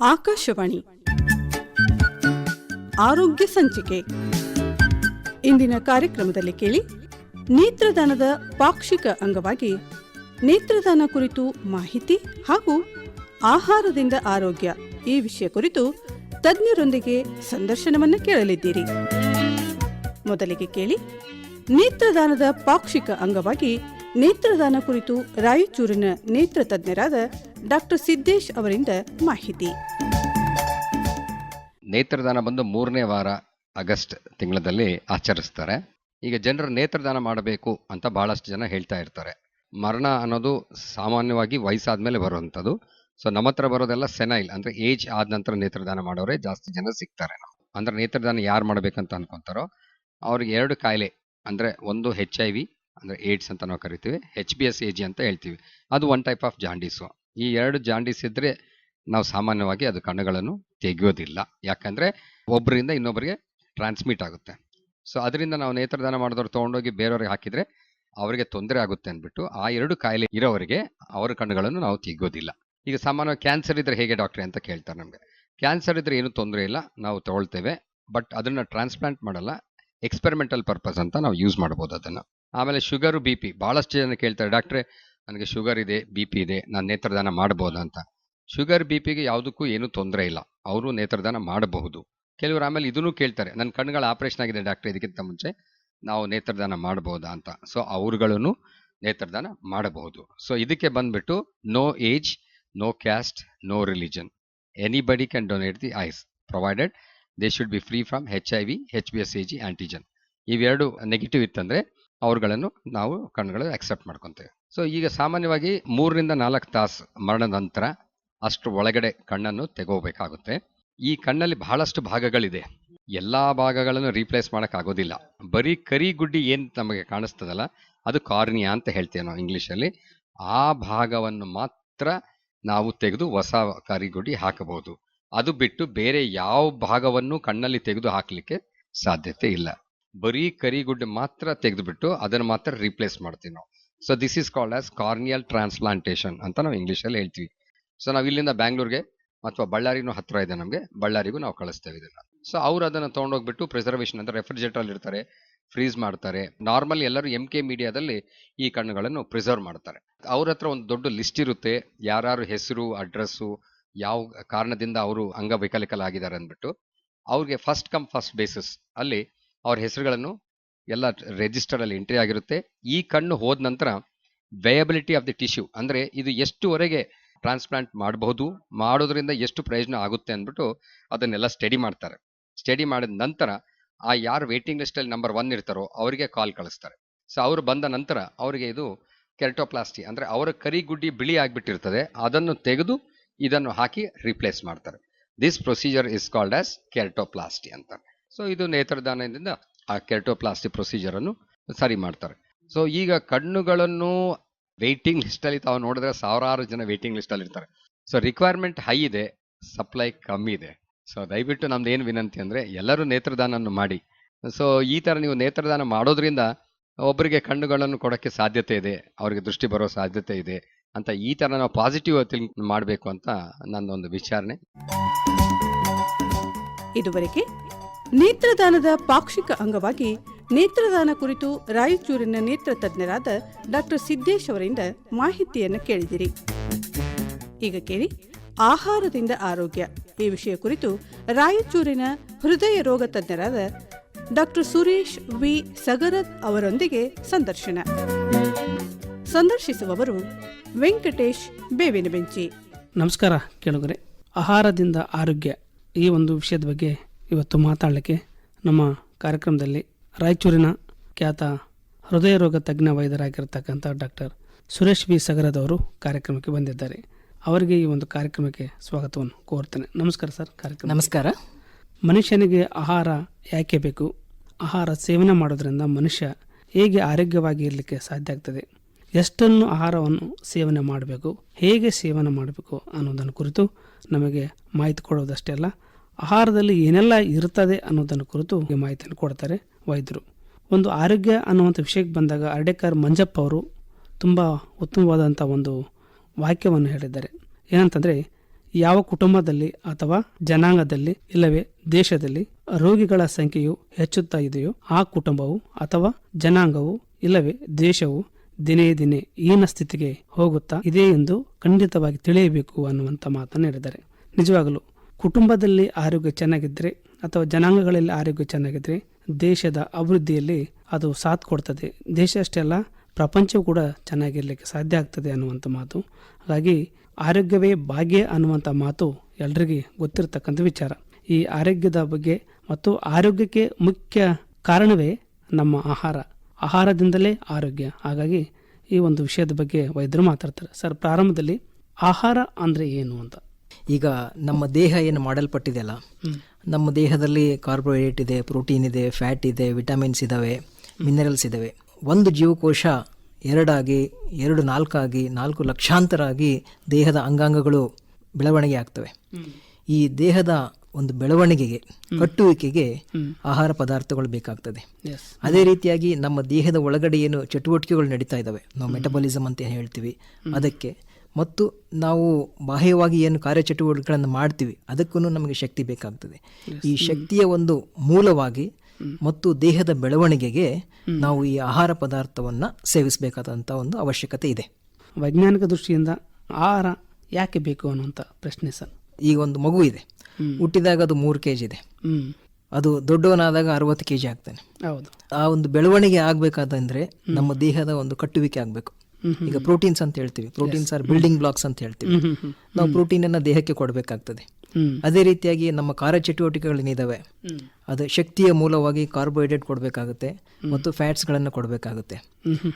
ಆಕಾಶವಾಣಿ. ಆರೋಗ್ಯ ಸಂಚಿಕೆ. ಇಂದಿನ ಕಾರ್ಯಕ್ರಮದಲ್ಲಿ ಕೇಳಿ ನೇತ್ರದಾನದ ಪಾಕ್ಷಿಕ ಅಂಗವಾಗಿ ನೇತ್ರದಾನ ಕುರಿತು ಮಾಹಿತಿ ಹಾಗೂ ಆಹಾರದಿಂದ ಆರೋಗ್ಯ ಈ ವಿಷಯ ಕುರಿತು ತಜ್ಞರೊಂದಿಗೆ ಸಂದರ್ಶನವನ್ನು ಕೇಳಲಿದ್ದೀರಿ. ಮೊದಲಿಗೆ ಕೇಳಿ ನೇತ್ರದಾನದ ಪಾಕ್ಷಿಕ ಅಂಗವಾಗಿ ನೇತ್ರದಾನ ಕುರಿತು ರಾಯಚೂರಿನ ನೇತ್ರ ತಜ್ಞರಾದ ಡಾಕ್ಟರ್ ಸಿದ್ದೇಶ್ ಅವರಿಂದ ಮಾಹಿತಿ. ನೇತ್ರದಾನ ಬಂದು ಮೂರನೇ ವಾರ ಆಗಸ್ಟ್ ತಿಂಗಳಲ್ಲಿ ಆಚರಿಸ್ತಾರೆ. ಈಗ ಜನರು ನೇತ್ರದಾನ ಮಾಡಬೇಕು ಅಂತ ಬಹಳಷ್ಟು ಜನ ಹೇಳ್ತಾ ಇರ್ತಾರೆ. ಮರಣ ಅನ್ನೋದು ಸಾಮಾನ್ಯವಾಗಿ ವಯಸ್ಸಾದ ಮೇಲೆ ಬರುವಂಥದ್ದು. ಸೊ ನಮ್ಮ ಹತ್ರ ಬರೋದೆಲ್ಲ ಸೆನೈಲ್ ಅಂದರೆ ಏಜ್ ಆದ ನಂತರ ನೇತ್ರದಾನ ಮಾಡೋರೇ ಜಾಸ್ತಿ ಜನ ಸಿಗ್ತಾರೆ ನಾವು. ಅಂದ್ರೆ ನೇತ್ರದಾನ ಯಾರು ಮಾಡಬೇಕಂತ ಅನ್ಕೊಂತಾರೋ ಅವ್ರಿಗೆ ಎರಡು ಕಾಯಿಲೆ ಅಂದರೆ ಒಂದು ಹೆಚ್ ಐ ವಿ ಅಂದ್ರೆ ಏಡ್ಸ್ ಅಂತ ನಾವು ಕರಿತೀವಿ H B S A G ಅಂತ ಹೇಳ್ತೀವಿ. ಅದು ಒನ್ ಟೈಪ್ ಆಫ್ ಜಾಂಡೀಸು ಈ ಎರಡು ಜಾಂಡೀಸ್ ಇದ್ರೆ ನಾವು ಸಾಮಾನ್ಯವಾಗಿ ಅದು ಕಣ್ಣುಗಳನ್ನು ತೆಗೆಯೋದಿಲ್ಲ. ಯಾಕಂದ್ರೆ ಒಬ್ಬರಿಂದ ಇನ್ನೊಬ್ಬರಿಗೆ ಟ್ರಾನ್ಸ್ಮಿಟ್ ಆಗುತ್ತೆ. ಸೊ ಅದರಿಂದ ನಾವು ನೇತ್ರದಾನ ಮಾಡಿದವ್ರು ತೊಗೊಂಡೋಗಿ ಬೇರೆಯವ್ರಿಗೆ ಹಾಕಿದ್ರೆ ಅವರಿಗೆ ತೊಂದರೆ ಆಗುತ್ತೆ ಅಂದ್ಬಿಟ್ಟು ಆ ಎರಡು ಕಾಯಿಲೆ ಇರೋವರಿಗೆ ಅವರ ಕಣ್ಣುಗಳನ್ನು ನಾವು ತೆಗೆಯೋದಿಲ್ಲ. ಈಗ ಸಾಮಾನ್ಯವಾಗಿ ಕ್ಯಾನ್ಸರ್ ಇದ್ರೆ ಹೇಗೆ ಡಾಕ್ಟ್ರೆ ಅಂತ ಕೇಳ್ತಾರೆ ನಮಗೆ. ಕ್ಯಾನ್ಸರ್ ಇದ್ರೆ ಏನು ತೊಂದರೆ ಇಲ್ಲ, ನಾವು ತಗೊಳ್ತೇವೆ. ಬಟ್ ಅದನ್ನ ಟ್ರಾನ್ಸ್ಪ್ಲಾಂಟ್ ಮಾಡಲ್ಲ ಎಕ್ಸ್ಪೆರಿಮೆಂಟಲ್ ಪರ್ಪಸ್ ಅಂತ ನಾವು ಯೂಸ್ ಮಾಡ್ಬೋದು ಅದನ್ನ. ಆಮೇಲೆ ಶುಗರು ಬಿ ಪಿ. ಬಹಳಷ್ಟು ಜನ ಕೇಳ್ತಾರೆ, ಡಾಕ್ಟ್ರೆ, ನನಗೆ ಶುಗರ್ ಇದೆ, ಬಿ ಪಿ ಇದೆ, ನಾನು ನೇತ್ರದಾನ ಅಂತ. ಶುಗರ್, ಬಿ ಪಿಗೆ ಯಾವುದಕ್ಕೂ ಏನೂ ತೊಂದರೆ ಇಲ್ಲ. ಅವರು ನೇತ್ರದಾನ ಮಾಡಬಹುದು. ಕೆಲವರು ಆಮೇಲೆ ಇದನ್ನು ಕೇಳ್ತಾರೆ ನನ್ನ ಕಣ್ಣುಗಳ ಆಪರೇಷನ್ ಆಗಿದೆ ಡಾಕ್ಟ್ರೆ, ಇದಕ್ಕಿಂತ ಮುಂಚೆ ನಾವು ನೇತ್ರದಾನ ಮಾಡ್ಬೋದಾ ಅಂತ. ಸೊ ಅವ್ರುಗಳನ್ನು ನೇತ್ರದಾನ ಮಾಡಬಹುದು. ಸೊ, ಇದಕ್ಕೆ ಬಂದ್ಬಿಟ್ಟು no age, no caste, no religion. Anybody can donate the eyes, provided they should be free from H I V H B S A G, antigen. ಇವೆರಡು ನೆಗೆಟಿವ್ ಇತ್ತಂದ್ರೆ ಅವ್ರುಗಳನ್ನು ನಾವು ಕಣ್ಗಳು ಅಕ್ಸೆಪ್ಟ್ ಮಾಡ್ಕೊತೇವೆ. ಸೊ ಈಗ ಸಾಮಾನ್ಯವಾಗಿ ಮೂರರಿಂದ ನಾಲ್ಕು ತಾಸು ಮರಣದ ನಂತರ ಅಷ್ಟು ಒಳಗಡೆ ಕಣ್ಣನ್ನು ತೆಗೋಬೇಕಾಗುತ್ತೆ. ಈ ಕಣ್ಣಲ್ಲಿ ಬಹಳಷ್ಟು ಭಾಗಗಳಿದೆ. ಎಲ್ಲ ಭಾಗಗಳನ್ನು ರೀಪ್ಲೇಸ್ ಮಾಡೋಕ್ಕಾಗೋದಿಲ್ಲ. ಬರೀ ಕರಿ ಗುಡ್ಡಿ ಏನ್ ನಮಗೆ ಕಾಣಿಸ್ತದಲ್ಲ, ಅದು ಕಾರ್ನಿಯಾ ಅಂತ ಹೇಳ್ತೇವೆ ನಾವು ಇಂಗ್ಲೀಷಲ್ಲಿ. ಆ ಭಾಗವನ್ನು ಮಾತ್ರ ನಾವು ತೆಗೆದು ಹೊಸ ಕರಿಗುಡ್ಡಿ ಹಾಕಬಹುದು. ಅದು ಬಿಟ್ಟು ಬೇರೆ ಯಾವ ಭಾಗವನ್ನು ಕಣ್ಣಲ್ಲಿ ತೆಗೆದು ಹಾಕಲಿಕ್ಕೆ ಸಾಧ್ಯತೆ ಇಲ್ಲ. ಬರೀ ಕರಿಗುಡ್ಡೆ ಮಾತ್ರ ತೆಗೆದುಬಿಟ್ಟು ಅದನ್ನು ಮಾತ್ರ ರೀಪ್ಲೇಸ್ ಮಾಡ್ತೀವಿ ನಾವು. So this is called as corneal transplantation ಅಂತ ನಾವು ಇಂಗ್ಲೀಷಲ್ಲಿ ಹೇಳ್ತೀವಿ. ಸೊ ನಾವು ಇಲ್ಲಿಂದ ಬ್ಯಾಂಗ್ಳೂರ್ಗೆ ಅಥವಾ ಬಳ್ಳಾರಿನೂ ಹತ್ರ ಇದೆ ನಮಗೆ ಬಳ್ಳಾರಿಗೂ ನಾವು ಕಳಿಸ್ತೇವೆ ಇದನ್ನ. ಸೊ ಅವ್ರು ಅದನ್ನ ತೊಗೊಂಡೋಗ್ಬಿಟ್ಟು ಪ್ರಿಸರ್ವೇಷನ್ ಅಂದ್ರೆ ರೆಫ್ರಿಜರೇಟರ್ ಇರ್ತಾರೆ ಫ್ರೀಸ್ ಮಾಡ್ತಾರೆ. ನಾರ್ಮಲ್ ಎಲ್ಲರೂ ಎಂ ಕೆ ಮೀಡಿಯಾದಲ್ಲಿ ಈ ಕಣ್ಣುಗಳನ್ನು ಪ್ರಿಸರ್ವ್ ಮಾಡ್ತಾರೆ. ಅವ್ರ ಹತ್ರ ಒಂದು ದೊಡ್ಡ ಲಿಸ್ಟ್ ಇರುತ್ತೆ ಯಾರು ಹೆಸರು ಅಡ್ರೆಸ್ಸು ಯಾವ ಕಾರಣದಿಂದ ಅವರು ಅಂಗವೈಕಲ್ಯಕಲಾಗಿದ್ದಾರೆ ಅಂದ್ಬಿಟ್ಟು, ಅವ್ರಿಗೆ ಫಸ್ಟ್ ಕಮ್ ಫಸ್ಟ್ ಬೇಸಿಸ್ ಅಲ್ಲಿ ಅವ್ರ ಹೆಸರುಗಳನ್ನು ಎಲ್ಲ ರೆಜಿಸ್ಟರ್ ಅಲ್ಲಿ ಎಂಟ್ರಿ ಆಗಿರುತ್ತೆ. ಈ ಕಣ್ಣು ಹೋದ ನಂತರ ವೇಯಬಿಲಿಟಿ ಆಫ್ ದಿ ಟಿಶ್ಯೂ ಅಂದ್ರೆ ಇದು ಎಷ್ಟುವರೆಗೆ ಟ್ರಾನ್ಸ್ಪ್ಲಾಂಟ್ ಮಾಡಬಹುದು, ಮಾಡೋದ್ರಿಂದ ಎಷ್ಟು ಪ್ರಯೋಜನ ಆಗುತ್ತೆ ಅಂದ್ಬಿಟ್ಟು ಅದನ್ನೆಲ್ಲ ಸ್ಟಡಿ ಮಾಡ್ತಾರೆ. ಸ್ಟಡಿ ಮಾಡಿದ ನಂತರ ಆ ಯಾರು ವೇಟಿಂಗ್ ಲಿಸ್ಟ್ ಅಲ್ಲಿ ನಂಬರ್ ಒನ್ ಇರ್ತಾರೋ ಅವರಿಗೆ ಕಾಲ್ ಕಳಿಸ್ತಾರೆ. ಸೊ ಅವರು ಬಂದ ನಂತರ ಅವರಿಗೆ ಇದು ಕೆರಟೋಪ್ಲಾಸ್ಟಿ ಅಂದ್ರೆ ಅವರ ಕರಿಗುಡ್ಡಿ ಬಿಳಿ ಆಗಿಬಿಟ್ಟಿರ್ತದೆ, ಅದನ್ನು ತೆಗೆದು ಇದನ್ನು ಹಾಕಿ ರಿಪ್ಲೇಸ್ ಮಾಡ್ತಾರೆ. This procedure is called as keratoplasty ಅಂತ ಸೊ ಇದು ನೇತ್ರದಾನದಿಂದ ಆ ಕೆರಟೋಪ್ಲಾಸ್ಟಿ ಪ್ರೊಸೀಜರ್ ಅನ್ನು ಸರಿ ಮಾಡ್ತಾರೆ. ಸೊ ಈಗ ಕಣ್ಣುಗಳನ್ನು ವೆಯ್ಟಿಂಗ್ ಲಿಸ್ಟ್ ಅಲ್ಲಿ ತಾವು ನೋಡಿದ್ರೆ ಸಾವಿರಾರು ಜನ ವೆಯ್ಟಿಂಗ್ ಲಿಸ್ಟ್ ಅಲ್ಲಿ ಇರ್ತಾರೆ. ಸೊ ರಿಕ್ವೈರ್ಮೆಂಟ್ ಹೈ ಇದೆ ಸಪ್ಲೈ ಕಮ್ಮಿ ಇದೆ. ಸೊ ದಯವಿಟ್ಟು ನಮ್ದು ಏನು ವಿನಂತಿ ಅಂದ್ರೆ ಎಲ್ಲರೂ ನೇತ್ರದಾನವನ್ನು ಮಾಡಿ. ಸೊ ಈ ತರ ನೀವು ನೇತ್ರದಾನ ಮಾಡೋದ್ರಿಂದ ಒಬ್ಬರಿಗೆ ಕಣ್ಣುಗಳನ್ನು ಕೊಡೋಕ್ಕೆ ಸಾಧ್ಯತೆ ಇದೆ, ಅವರಿಗೆ ದೃಷ್ಟಿ ಬರೋ ಸಾಧ್ಯತೆ ಇದೆ ಅಂತ ಈ ತರ ನಾವು ಪಾಸಿಟಿವ್ ಥಿಂಕ್ ಮಾಡಬೇಕು ಅಂತ ನನ್ನೊಂದು ವಿಚಾರಣೆ. ಇದುವರೆಗೆ ನೇತ್ರದಾನದ ಪಾಕ್ಷಿಕ ಅಂಗವಾಗಿ ನೇತ್ರದಾನ ಕುರಿತು ರಾಯಚೂರಿನ ನೇತ್ರ ತಜ್ಞರಾದ ಡಾಕ್ಟರ್ ಸಿದ್ದೇಶ್ ಅವರಿಂದ ಮಾಹಿತಿಯನ್ನು ಕೇಳಿದಿರಿ. ಈಗ ಕೇಳಿ, ಆಹಾರದಿಂದ ಆರೋಗ್ಯ ಈ ವಿಷಯ ಕುರಿತು ರಾಯಚೂರಿನ ಹೃದಯ ರೋಗ ತಜ್ಞರಾದ ಡಾಕ್ಟರ್ ಸುರೇಶ್ ವಿ. ಸಗರತ್ ಅವರೊಂದಿಗೆ ಸಂದರ್ಶನ. ಸಂದರ್ಶಿಸುವವರು ವೆಂಕಟೇಶ್ ಬೇವಿನ ಬೆಂಚಿ. ನಮಸ್ಕಾರ ಕೇಳುಗರೆ. ಆಹಾರದಿಂದ ಆರೋಗ್ಯ ಈ ಒಂದು ವಿಷಯದ ಬಗ್ಗೆ ಇವತ್ತು ಮಾತಾಡಲಿಕ್ಕೆ ನಮ್ಮ ಕಾರ್ಯಕ್ರಮದಲ್ಲಿ ರಾಯಚೂರಿನ ಖ್ಯಾತ ಹೃದಯ ರೋಗ ತಜ್ಞ ವೈದ್ಯರಾಗಿರ್ತಕ್ಕಂಥ ಡಾಕ್ಟರ್ ಸುರೇಶ್ ವಿ. ಸಗರದವರು ಕಾರ್ಯಕ್ರಮಕ್ಕೆ ಬಂದಿದ್ದಾರೆ. ಅವರಿಗೆ ಈ ಒಂದು ಕಾರ್ಯಕ್ರಮಕ್ಕೆ ಸ್ವಾಗತವನ್ನು ಕೋರ್ತೇನೆ. ನಮಸ್ಕಾರ ಸರ್ ಕಾರ್ಯಕ್ರಮ. ನಮಸ್ಕಾರ. ಮನುಷ್ಯನಿಗೆ ಆಹಾರ ಯಾಕೆ ಬೇಕು? ಆಹಾರ ಸೇವನೆ ಮಾಡೋದ್ರಿಂದ ಮನುಷ್ಯ ಹೇಗೆ ಆರೋಗ್ಯವಾಗಿ ಇರಲಿಕ್ಕೆ ಸಾಧ್ಯ ಆಗ್ತದೆ? ಎಷ್ಟನ್ನು ಆಹಾರವನ್ನು ಸೇವನೆ ಮಾಡಬೇಕು? ಹೇಗೆ ಸೇವನೆ ಮಾಡಬೇಕು ಅನ್ನೋದನ್ನು ಕುರಿತು ನಮಗೆ ಮಾಹಿತಿ ಕೊಡೋದಷ್ಟೇ ಅಲ್ಲ ಆಹಾರದಲ್ಲಿ ಏನೆಲ್ಲ ಇರುತ್ತದೆ ಅನ್ನೋದನ್ನು ಕುರಿತು ಮಾಹಿತಿಯನ್ನು ಕೊಡ್ತಾರೆ ವೈದ್ಯರು. ಒಂದು ಆರೋಗ್ಯ ಅನ್ನುವಂಥ ವಿಷಯಕ್ಕೆ ಬಂದಾಗ ಅರ್ಡೆಕರ್ ಮಂಜಪ್ಪ ಅವರು ತುಂಬ ಉತ್ತಮವಾದಂಥ ಒಂದು ವಾಕ್ಯವನ್ನು ಹೇಳಿದ್ದಾರೆ. ಏನಂತಂದರೆ, ಯಾವ ಕುಟುಂಬದಲ್ಲಿ ಅಥವಾ ಜನಾಂಗದಲ್ಲಿ ಇಲ್ಲವೇ ದೇಶದಲ್ಲಿ ರೋಗಿಗಳ ಸಂಖ್ಯೆಯು ಹೆಚ್ಚುತ್ತಾ ಇದೆಯೋ, ಆ ಕುಟುಂಬವು ಅಥವಾ ಜನಾಂಗವು ಇಲ್ಲವೇ ದೇಶವು ದಿನೇ ದಿನೇ ಈನ ಸ್ಥಿತಿಗೆ ಹೋಗುತ್ತಾ ಇದೆ ಎಂದು ಖಂಡಿತವಾಗಿ ತಿಳಿಯಬೇಕು ಅನ್ನುವಂಥ ಮಾತನ್ನು ಹೇಳಿದ್ದಾರೆ. ನಿಜವಾಗಲೂ ಕುಟುಂಬದಲ್ಲಿ ಆರೋಗ್ಯ ಚೆನ್ನಾಗಿದ್ದರೆ ಅಥವಾ ಜನಾಂಗಗಳಲ್ಲಿ ಆರೋಗ್ಯ ಚೆನ್ನಾಗಿದ್ದರೆ ದೇಶದ ಅಭಿವೃದ್ಧಿಯಲ್ಲಿ ಅದು ಸಾಥ್ ಕೊಡ್ತದೆ. ದೇಶ ಅಷ್ಟೇ ಅಲ್ಲ, ಪ್ರಪಂಚವೂ ಕೂಡ ಚೆನ್ನಾಗಿರಲಿಕ್ಕೆ ಸಾಧ್ಯ ಆಗ್ತದೆ ಅನ್ನುವಂಥ ಮಾತು. ಹಾಗಾಗಿ ಆರೋಗ್ಯವೇ ಭಾಗ್ಯ ಅನ್ನುವಂಥ ಮಾತು ಎಲ್ರಿಗೂ ಗೊತ್ತಿರತಕ್ಕಂಥ ವಿಚಾರ. ಈ ಆರೋಗ್ಯದ ಬಗ್ಗೆ ಮತ್ತು ಆರೋಗ್ಯಕ್ಕೆ ಮುಖ್ಯ ಕಾರಣವೇ ನಮ್ಮ ಆಹಾರ. ಆಹಾರದಿಂದಲೇ ಆರೋಗ್ಯ. ಹಾಗಾಗಿ ಈ ಒಂದು ವಿಷಯದ ಬಗ್ಗೆ ವೈದ್ಯರು ಮಾತಾಡ್ತಾರೆ. ಸರ್, ಪ್ರಾರಂಭದಲ್ಲಿ ಆಹಾರ ಅಂದರೆ ಏನು ಅಂತ? ಈಗ ನಮ್ಮ ದೇಹ ಏನು ಮಾಡಲ್ಪಟ್ಟಿದೆಯಲ್ಲ ನಮ್ಮ ದೇಹದಲ್ಲಿ ಕಾರ್ಬೋಹೈಡ್ರೇಟ್ ಇದೆ ಪ್ರೋಟೀನ್ ಇದೆ ಫ್ಯಾಟ್ ಇದೆ ವಿಟಮಿನ್ಸ್ ಇದ್ದಾವೆ ಮಿನರಲ್ಸ್ ಇದ್ದಾವೆ ಒಂದು ಜೀವಕೋಶ ಎರಡಾಗಿ ಎರಡು ನಾಲ್ಕಾಗಿ ನಾಲ್ಕು ಲಕ್ಷಾಂತರ ಆಗಿ ದೇಹದ ಅಂಗಾಂಗಗಳು ಬೆಳವಣಿಗೆ ಆಗ್ತವೆ. ಈ ದೇಹದ ಒಂದು ಬೆಳವಣಿಗೆಗೆ ಕಟ್ಟುವಿಕೆಗೆ ಆಹಾರ ಪದಾರ್ಥಗಳು ಬೇಕಾಗ್ತದೆ. ಅದೇ ರೀತಿಯಾಗಿ ನಮ್ಮ ದೇಹದ ಒಳಗಡೆ ಏನು ಚಟುವಟಿಕೆಗಳು ನಡೀತಾ ಇದ್ದಾವೆ ನಾವು ಮೆಟಬಾಲಿಸಮ್ ಅಂತ ಏನ್ ಹೇಳ್ತೀವಿ ಅದಕ್ಕೆ ಮತ್ತು ನಾವು ಬಾಹ್ಯವಾಗಿ ಏನು ಕಾರ್ಯಚಟುವಟಿಕೆಗಳನ್ನು ಮಾಡ್ತೀವಿ ಅದಕ್ಕೂ ನಮಗೆ ಶಕ್ತಿ ಬೇಕಾಗ್ತದೆ. ಈ ಶಕ್ತಿಯ ಒಂದು ಮೂಲವಾಗಿ ಮತ್ತು ದೇಹದ ಬೆಳವಣಿಗೆಗೆ ನಾವು ಈ ಆಹಾರ ಪದಾರ್ಥವನ್ನು ಸೇವಿಸಬೇಕಾದಂಥ ಒಂದು ಅವಶ್ಯಕತೆ ಇದೆ. ವೈಜ್ಞಾನಿಕ ದೃಷ್ಟಿಯಿಂದ ಆಹಾರ ಯಾಕೆ ಬೇಕು ಅನ್ನುವಂಥ ಪ್ರಶ್ನೆ ಸರ್. ಈಗ ಒಂದು ಮಗು ಇದೆ. ಹುಟ್ಟಿದಾಗ ಅದು ಮೂರು ಕೆ ಜಿ ಇದೆ ಅದು ದೊಡ್ಡವನಾದಾಗ ಅರವತ್ತು ಕೆ ಜಿ ಆಗ್ತಾನೆ. ಹೌದು. ಆ ಒಂದು ಬೆಳವಣಿಗೆ ಆಗ್ಬೇಕಾದಂದ್ರೆ ನಮ್ಮ ದೇಹದ ಒಂದು ಕಟ್ಟುವಿಕೆ ಆಗಬೇಕು. ಈಗ ಪ್ರೋಟೀನ್ಸ್ ಅಂತ ಹೇಳ್ತೀವಿ. ಪ್ರೋಟೀನ್ಸ್ ಆರ್ ಬಿಲ್ಡಿಂಗ್ ಬ್ಲಾಕ್ಸ್ ಅಂತ ಹೇಳ್ತೀವಿ. ನಾವು ಪ್ರೋಟೀನ್ ಅನ್ನ ದೇಹಕ್ಕೆ ಕೊಡಬೇಕಾಗ್ತದೆ. ಅದೇ ರೀತಿಯಾಗಿ ನಮ್ಮ ಕಾರ್ಯಚಟುವಟಿಕೆಗಳೇನಿದಾವೆ. ಅದು ಶಕ್ತಿಯ ಮೂಲವಾಗಿ ಕಾರ್ಬೋಹೈಡ್ರೇಟ್ ಕೊಡಬೇಕಾಗುತ್ತೆ ಮತ್ತು ಫ್ಯಾಟ್ಸ್ಗಳನ್ನು ಕೊಡಬೇಕಾಗುತ್ತೆ.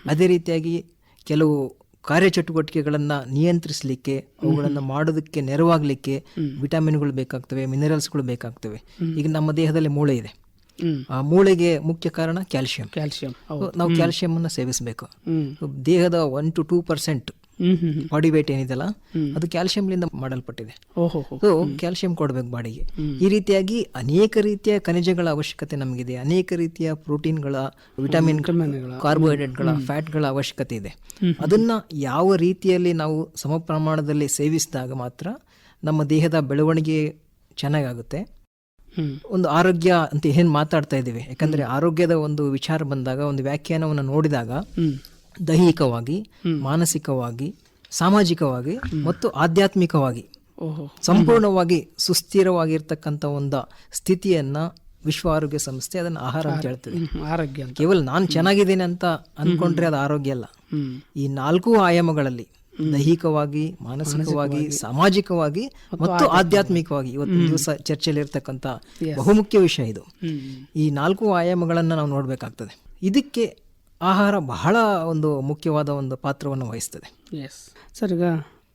ಅದೇ ರೀತಿಯಾಗಿ ಕೆಲವು ಕಾರ್ಯಚಟುವಟಿಕೆಗಳನ್ನು ನಿಯಂತ್ರಿಸಲಿಕ್ಕೆ ಅವುಗಳನ್ನು ಮಾಡೋದಕ್ಕೆ ನೆರವಾಗಲಿಕ್ಕೆ ವಿಟಮಿನ್ಗಳು ಬೇಕಾಗ್ತವೆ ಮಿನರಲ್ಸ್ಗಳು ಬೇಕಾಗ್ತವೆ. ಈಗ ನಮ್ಮ ದೇಹದಲ್ಲಿ ಮೂಳೆ ಇದೆ. ಮೂಳೆಗೆ ಮುಖ್ಯ ಕಾರಣ ಕ್ಯಾಲ್ಸಿಯಂ. ಕ್ಯಾಲ್ಸಿಯಂ ನಾವು ಕ್ಯಾಲ್ಸಿಯಂ ಅನ್ನು ಸೇವಿಸಬೇಕು. ದೇಹದ one to two percent body weight ಏನಿದೆಲ್ಲ ಅದು ಕ್ಯಾಲ್ಸಿಯಂಲಿಂದ ಮಾಡಲ್ಪಟ್ಟಿದೆ. ಸೊ ಕ್ಯಾಲ್ಸಿಯಂ ಕೊಡಬೇಕು ಬಾಡಿಗೆ. ಈ ರೀತಿಯಾಗಿ ಅನೇಕ ರೀತಿಯ ಖನಿಜಗಳ ಅವಶ್ಯಕತೆ ನಮಗಿದೆ. ಅನೇಕ ರೀತಿಯ ಪ್ರೋಟೀನ್ಗಳ ವಿಟಮಿನ್ ಕಾರ್ಬೋಹೈಡ್ರೇಟ್ಗಳ ಫ್ಯಾಟ್ಗಳ ಅವಶ್ಯಕತೆ ಇದೆ. ಅದನ್ನ ಯಾವ ರೀತಿಯಲ್ಲಿ ನಾವು ಸಮ ಪ್ರಮಾಣದಲ್ಲಿ ಸೇವಿಸಿದಾಗ ಮಾತ್ರ ನಮ್ಮ ದೇಹದ ಬೆಳವಣಿಗೆ ಚೆನ್ನಾಗಾಗುತ್ತೆ. ಒಂದು ಆರೋಗ್ಯ ಅಂತ ಏನ್ ಮಾತಾಡ್ತಾ ಇದ್ದೀವಿ? ಯಾಕಂದ್ರೆ ಆರೋಗ್ಯದ ಒಂದು ವಿಚಾರ ಬಂದಾಗ ಒಂದು ವ್ಯಾಖ್ಯಾನವನ್ನು ನೋಡಿದಾಗ ದೈಹಿಕವಾಗಿ ಮಾನಸಿಕವಾಗಿ ಸಾಮಾಜಿಕವಾಗಿ ಮತ್ತು ಆಧ್ಯಾತ್ಮಿಕವಾಗಿ ಸಂಪೂರ್ಣವಾಗಿ ಸುಸ್ಥಿರವಾಗಿರ್ತಕ್ಕಂಥ ಒಂದು ಸ್ಥಿತಿಯನ್ನ ವಿಶ್ವ ಆರೋಗ್ಯ ಸಂಸ್ಥೆ ಅದನ್ನ ಆಹಾರ ಅಂತ ಹೇಳ್ತದೆ. ಆರೋಗ್ಯ ಕೇವಲ ನಾನು ಚೆನ್ನಾಗಿದ್ದೇನೆ ಅಂತ ಅನ್ಕೊಂಡ್ರೆ ಅದು ಆರೋಗ್ಯ ಅಲ್ಲ. ಈ ನಾಲ್ಕು ಆಯಾಮಗಳಲ್ಲಿ ದೈಹಿಕವಾಗಿ ಮಾನಸಿಕವಾಗಿ ಸಾಮಾಜಿಕವಾಗಿ ಮತ್ತು ಆಧ್ಯಾತ್ಮಿಕವಾಗಿ. ಇವತ್ತು ದಿವಸ ಚರ್ಚೆಯಲ್ಲಿ ಇರ್ತಕ್ಕಂಥ ಬಹುಮುಖ್ಯ ವಿಷಯ ಇದು. ಈ ನಾಲ್ಕು ಆಯಾಮಗಳನ್ನು ನಾವು ನೋಡಬೇಕಾಗ್ತದೆ. ಇದಕ್ಕೆ ಆಹಾರ ಬಹಳ ಒಂದು ಮುಖ್ಯವಾದ ಒಂದು ಪಾತ್ರವನ್ನು ವಹಿಸ್ತದೆ. ಎಸ್ ಸರ್ ಈಗ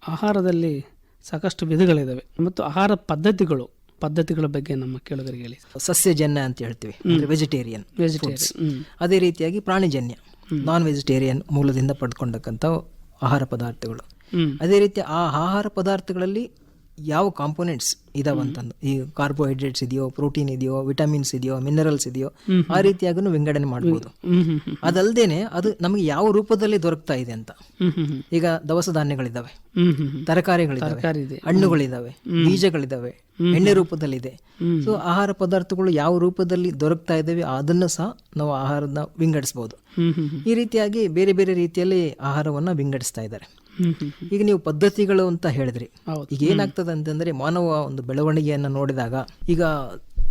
ಆಹಾರದಲ್ಲಿ ಸಾಕಷ್ಟು ವಿಧಗಳಿದ್ದಾವೆ ಮತ್ತು ಆಹಾರ ಪದ್ಧತಿಗಳು ಪದ್ಧತಿಗಳ ಬಗ್ಗೆ ನಮ್ಮ ಕೇಳುಗರಿಗೆ ಹೇಳಿ. ಸಸ್ಯಜನ್ಯ ಅಂತ ಹೇಳ್ತೀವಿ. ವೆಜಿಟೇರಿಯನ್ ವೆಜಿಟೇರಿಯನ್ ಅದೇ ರೀತಿಯಾಗಿ ಪ್ರಾಣಿಜನ್ಯ. ನಾನ್ ವೆಜಿಟೇರಿಯನ್ ಮೂಲದಿಂದ ಪಡ್ಕೊಂಡಕ್ಕಂಥ ಆಹಾರ ಪದಾರ್ಥಗಳು. ಅದೇ ರೀತಿ ಆ ಆಹಾರ ಪದಾರ್ಥಗಳಲ್ಲಿ ಯಾವ ಕಾಂಪೋನೆಂಟ್ಸ್ ಇದಾವಂತಂದು ಈ ಕಾರ್ಬೋಹೈಡ್ರೇಟ್ಸ್ ಇದೆಯೋ ಪ್ರೋಟೀನ್ ಇದೆಯೋ ವಿಟಮಿನ್ಸ್ ಇದೆಯೋ ಮಿನರಲ್ಸ್ ಇದೆಯೋ ಆ ರೀತಿಯಾಗೂ ವಿಂಗಡಣೆ ಮಾಡಬಹುದು ಅದಲ್ದೇನೆ ಅದು ನಮಗೆ ಯಾವ ರೂಪದಲ್ಲಿ ದೊರಕ್ತಾ ಇದೆ ಅಂತ. ಈಗ ದವಸ ಹ್ಮ್ ತರಕಾರಿಗಳಿದ್ದಾವೆ ಹಣ್ಣುಗಳಿದ್ದಾವೆ ಬೀಜಗಳಿದ್ದಾವೆ ಎಣ್ಣೆ ರೂಪದಲ್ಲಿದೆ. ಸೊ ಆಹಾರ ಪದಾರ್ಥಗಳು ಯಾವ ರೂಪದಲ್ಲಿ ದೊರಕ್ತಾ ಇದ್ದಾವೆ ಅದನ್ನು ಸಹ ನಾವು ಆಹಾರನ ವಿಂಗಡಿಸಬಹುದು ಈ ರೀತಿಯಾಗಿ ಬೇರೆ ಬೇರೆ ರೀತಿಯಲ್ಲಿ ಆಹಾರವನ್ನ ವಿಂಗಡಿಸ್ತಾ ಇದ್ದಾರೆ. ಈಗ ನೀವು ಪದ್ಧತಿಗಳು ಅಂತ ಹೇಳಿದ್ರಿ. ಈಗ ಏನಾಗ್ತದೆ ಅಂತಂದ್ರೆ ಮಾನವ ಒಂದು ಬೆಳವಣಿಗೆಯನ್ನ ನೋಡಿದಾಗ ಈಗ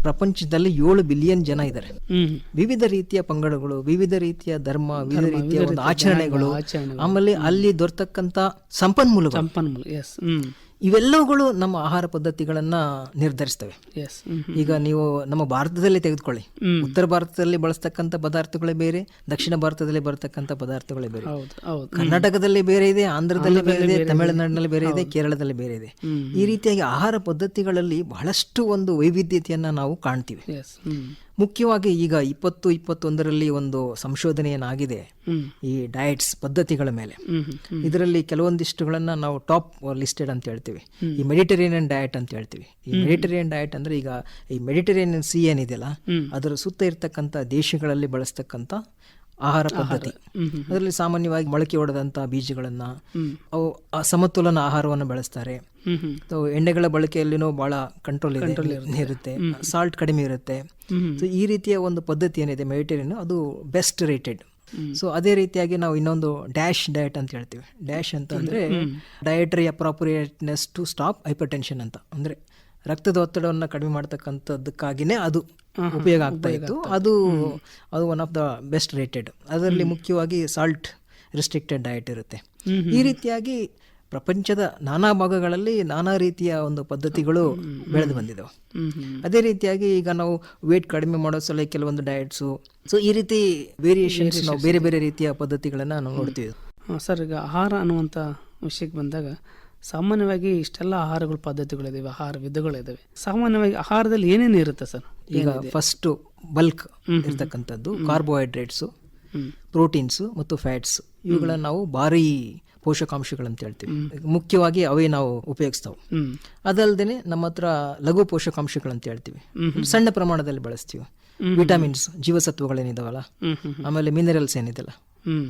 ಪ್ರಪಂಚದಲ್ಲಿ ಏಳು ಬಿಲಿಯನ್ ಜನ ಇದ್ದಾರೆ. ವಿವಿಧ ರೀತಿಯ ಪಂಗಡಗಳು ವಿವಿಧ ರೀತಿಯ ಧರ್ಮ ವಿವಿಧ ರೀತಿಯ ಒಂದು ಆಚರಣೆಗಳು. ಆಮೇಲೆ ಅಲ್ಲಿ ದೊರೆತಕ್ಕಂತ ಸಂಪನ್ಮೂಲ ಸಂಪನ್ಮೂಲ ಇವೆಲ್ಲವುಗಳು ನಮ್ಮ ಆಹಾರ ಪದ್ಧತಿಗಳನ್ನ ನಿರ್ಧರಿಸ್ತವೆ. ಈಗ ನೀವು ನಮ್ಮ ಭಾರತದಲ್ಲಿ ತೆಗೆದುಕೊಳ್ಳಿ. ಉತ್ತರ ಭಾರತದಲ್ಲಿ ಬಳಸ್ತಕ್ಕಂಥ ಪದಾರ್ಥಗಳೇ ಬೇರೆ ದಕ್ಷಿಣ ಭಾರತದಲ್ಲಿ ಬರತಕ್ಕಂಥ ಪದಾರ್ಥಗಳೇ ಬೇರೆ. ಕರ್ನಾಟಕದಲ್ಲಿ ಬೇರೆ ಇದೆ ಆಂಧ್ರದಲ್ಲಿ ಬೇರೆ ಇದೆ ತಮಿಳುನಾಡಿನಲ್ಲಿ ಬೇರೆ ಇದೆ ಕೇರಳದಲ್ಲಿ ಬೇರೆ ಇದೆ. ಈ ರೀತಿಯಾಗಿ ಆಹಾರ ಪದ್ಧತಿಗಳಲ್ಲಿ ಬಹಳಷ್ಟು ಒಂದು ವೈವಿಧ್ಯತೆಯನ್ನ ನಾವು ಕಾಣ್ತೀವಿ. ಮುಖ್ಯವಾಗಿ ಈಗ ಇಪ್ಪತ್ತು ಇಪ್ಪತ್ತೊಂದರಲ್ಲಿ ಒಂದು ಸಂಶೋಧನೆ ಏನಾಗಿದೆ ಈ ಡಯಟ್ಸ್ ಪದ್ಧತಿಗಳ ಮೇಲೆ. ಇದರಲ್ಲಿ ಕೆಲವೊಂದಿಷ್ಟುಗಳನ್ನ ನಾವು ಟಾಪ್ ಲಿಸ್ಟೆಡ್ ಅಂತ ಹೇಳ್ತೀವಿ. ಈ ಮೆಡಿಟರೇನಿಯನ್ ಡಯಟ್ ಅಂತ ಹೇಳ್ತೀವಿ. ಈ ಮೆಡಿಟರೇನಿಯನ್ ಡಯಟ್ ಅಂದ್ರೆ ಈಗ ಈ ಮೆಡಿಟರೇನಿಯನ್ ಸಿ ಏನಿದೆಯಲ್ಲ ಅದರ ಸುತ್ತ ಇರ್ತಕ್ಕಂಥ ದೇಶಗಳಲ್ಲಿ ಬಳಸ್ತಕ್ಕಂಥ ಆಹಾರ ಪದ್ಧತಿ. ಅದರಲ್ಲಿ ಸಾಮಾನ್ಯವಾಗಿ ಮೊಳಕೆ ಹೊಡೆದಂಥ ಬೀಜಗಳನ್ನ ಅವು ಸಮತೋಲನ ಆಹಾರವನ್ನು ಬೆಳೆಸ್ತಾರೆ. ಎಣ್ಣೆಗಳ ಬಳಕೆಯಲ್ಲಿನೂ ಬಹಳ ಕಂಟ್ರೋಲ್ ಇರುತ್ತೆ. ಸಾಲ್ಟ್ ಕಡಿಮೆ ಇರುತ್ತೆ. ಸೊ ಈ ರೀತಿಯ ಒಂದು ಪದ್ಧತಿ ಏನಿದೆ ಮೆಡಿಟೇರಿಯನ್ ಅದು ಬೆಸ್ಟ್ ರೇಟೆಡ್ ಸೊ ಅದೇ ರೀತಿಯಾಗಿ ನಾವು ಇನ್ನೊಂದು ಡ್ಯಾಶ್ ಡಯಟ್ ಅಂತ ಹೇಳ್ತೀವಿ. ಡ್ಯಾಶ್ ಅಂತ ಅಂದ್ರೆ dietary appropriateness to stop hypertension ಅಂತ. ಅಂದ್ರೆ ರಕ್ತದ ಒತ್ತಡವನ್ನು ಕಡಿಮೆ ಮಾಡ್ತಕ್ಕಂಥದ್ದಕ್ಕಾಗಿಯೇ ಅದು ಉಪಯೋಗ ಆಗ್ತಾ ಇತ್ತು. ಅದು ಅದು one of the best rated ಅದರಲ್ಲಿ ಮುಖ್ಯವಾಗಿ ಸಾಲ್ಟ್ ರಿಸ್ಟ್ರಿಕ್ಟೆಡ್ ಡಯಟ್ ಇರುತ್ತೆ. ಈ ರೀತಿಯಾಗಿ ಪ್ರಪಂಚದ ನಾನಾ ಭಾಗಗಳಲ್ಲಿ ನಾನಾ ರೀತಿಯ ಒಂದು ಪದ್ಧತಿಗಳು ಬೆಳೆದು ಬಂದಿದ್ದಾವೆ ಅದೇ ರೀತಿಯಾಗಿ ಈಗ ನಾವು ವೇಟ್ ಕಡಿಮೆ ಮಾಡೋ ಸಲ ಕೆಲವೊಂದು ಡಯಟ್ಸು ಸೊ ಈ ರೀತಿ ವೇರಿಯೇಷನ್ಸ್ ನಾವು ಬೇರೆ ಬೇರೆ ರೀತಿಯ ಪದ್ಧತಿಗಳನ್ನು ನಾವು ನೋಡ್ತೀವಿ. ಸರ್ ಈಗ ಆಹಾರ ಅನ್ನುವಂಥ ವಿಷಯಕ್ಕೆ ಬಂದಾಗ ಸಾಮಾನ್ಯವಾಗಿ ಇಷ್ಟೆಲ್ಲ ಆಹಾರಗಳ ಪದ್ಧತಿಗಳಿದಾವೆ ಆಹಾರ ವಿಧಗಳಿದಾವೆ. ಸಾಮಾನ್ಯವಾಗಿ ಆಹಾರದಲ್ಲಿ ಏನೇನು ಇರುತ್ತೆ ಸರ್? ಈಗ ಫಸ್ಟ್ ಬಲ್ಕ್ ಇರ್ತಕ್ಕಂಥದ್ದು ಕಾರ್ಬೋಹೈಡ್ರೇಟ್ಸು ಪ್ರೋಟೀನ್ಸ್ ಮತ್ತು ಫ್ಯಾಟ್ಸ್ ಇವುಗಳನ್ನ ನಾವು ಭಾರಿ ಪೋಷಕಾಂಶಗಳಂತ ಹೇಳ್ತೀವಿ. ಮುಖ್ಯವಾಗಿ ಅವೇ ನಾವು ಉಪಯೋಗಿಸ್ತಾವೆ. ಅದಲ್ಲದೆ ನಮ್ಮ ಹತ್ರ ಲಘು ಪೋಷಕಾಂಶಗಳಂತ ಹೇಳ್ತೀವಿ. ಸಣ್ಣ ಪ್ರಮಾಣದಲ್ಲಿ ಬಳಸ್ತೀವಿ. ವಿಟಮಿನ್ಸ್ ಜೀವಸತ್ವಗಳೇನಿದಾವಲ್ಲ ಆಮೇಲೆ ಮಿನರಲ್ಸ್ ಏನಿದೆಲ್ಲ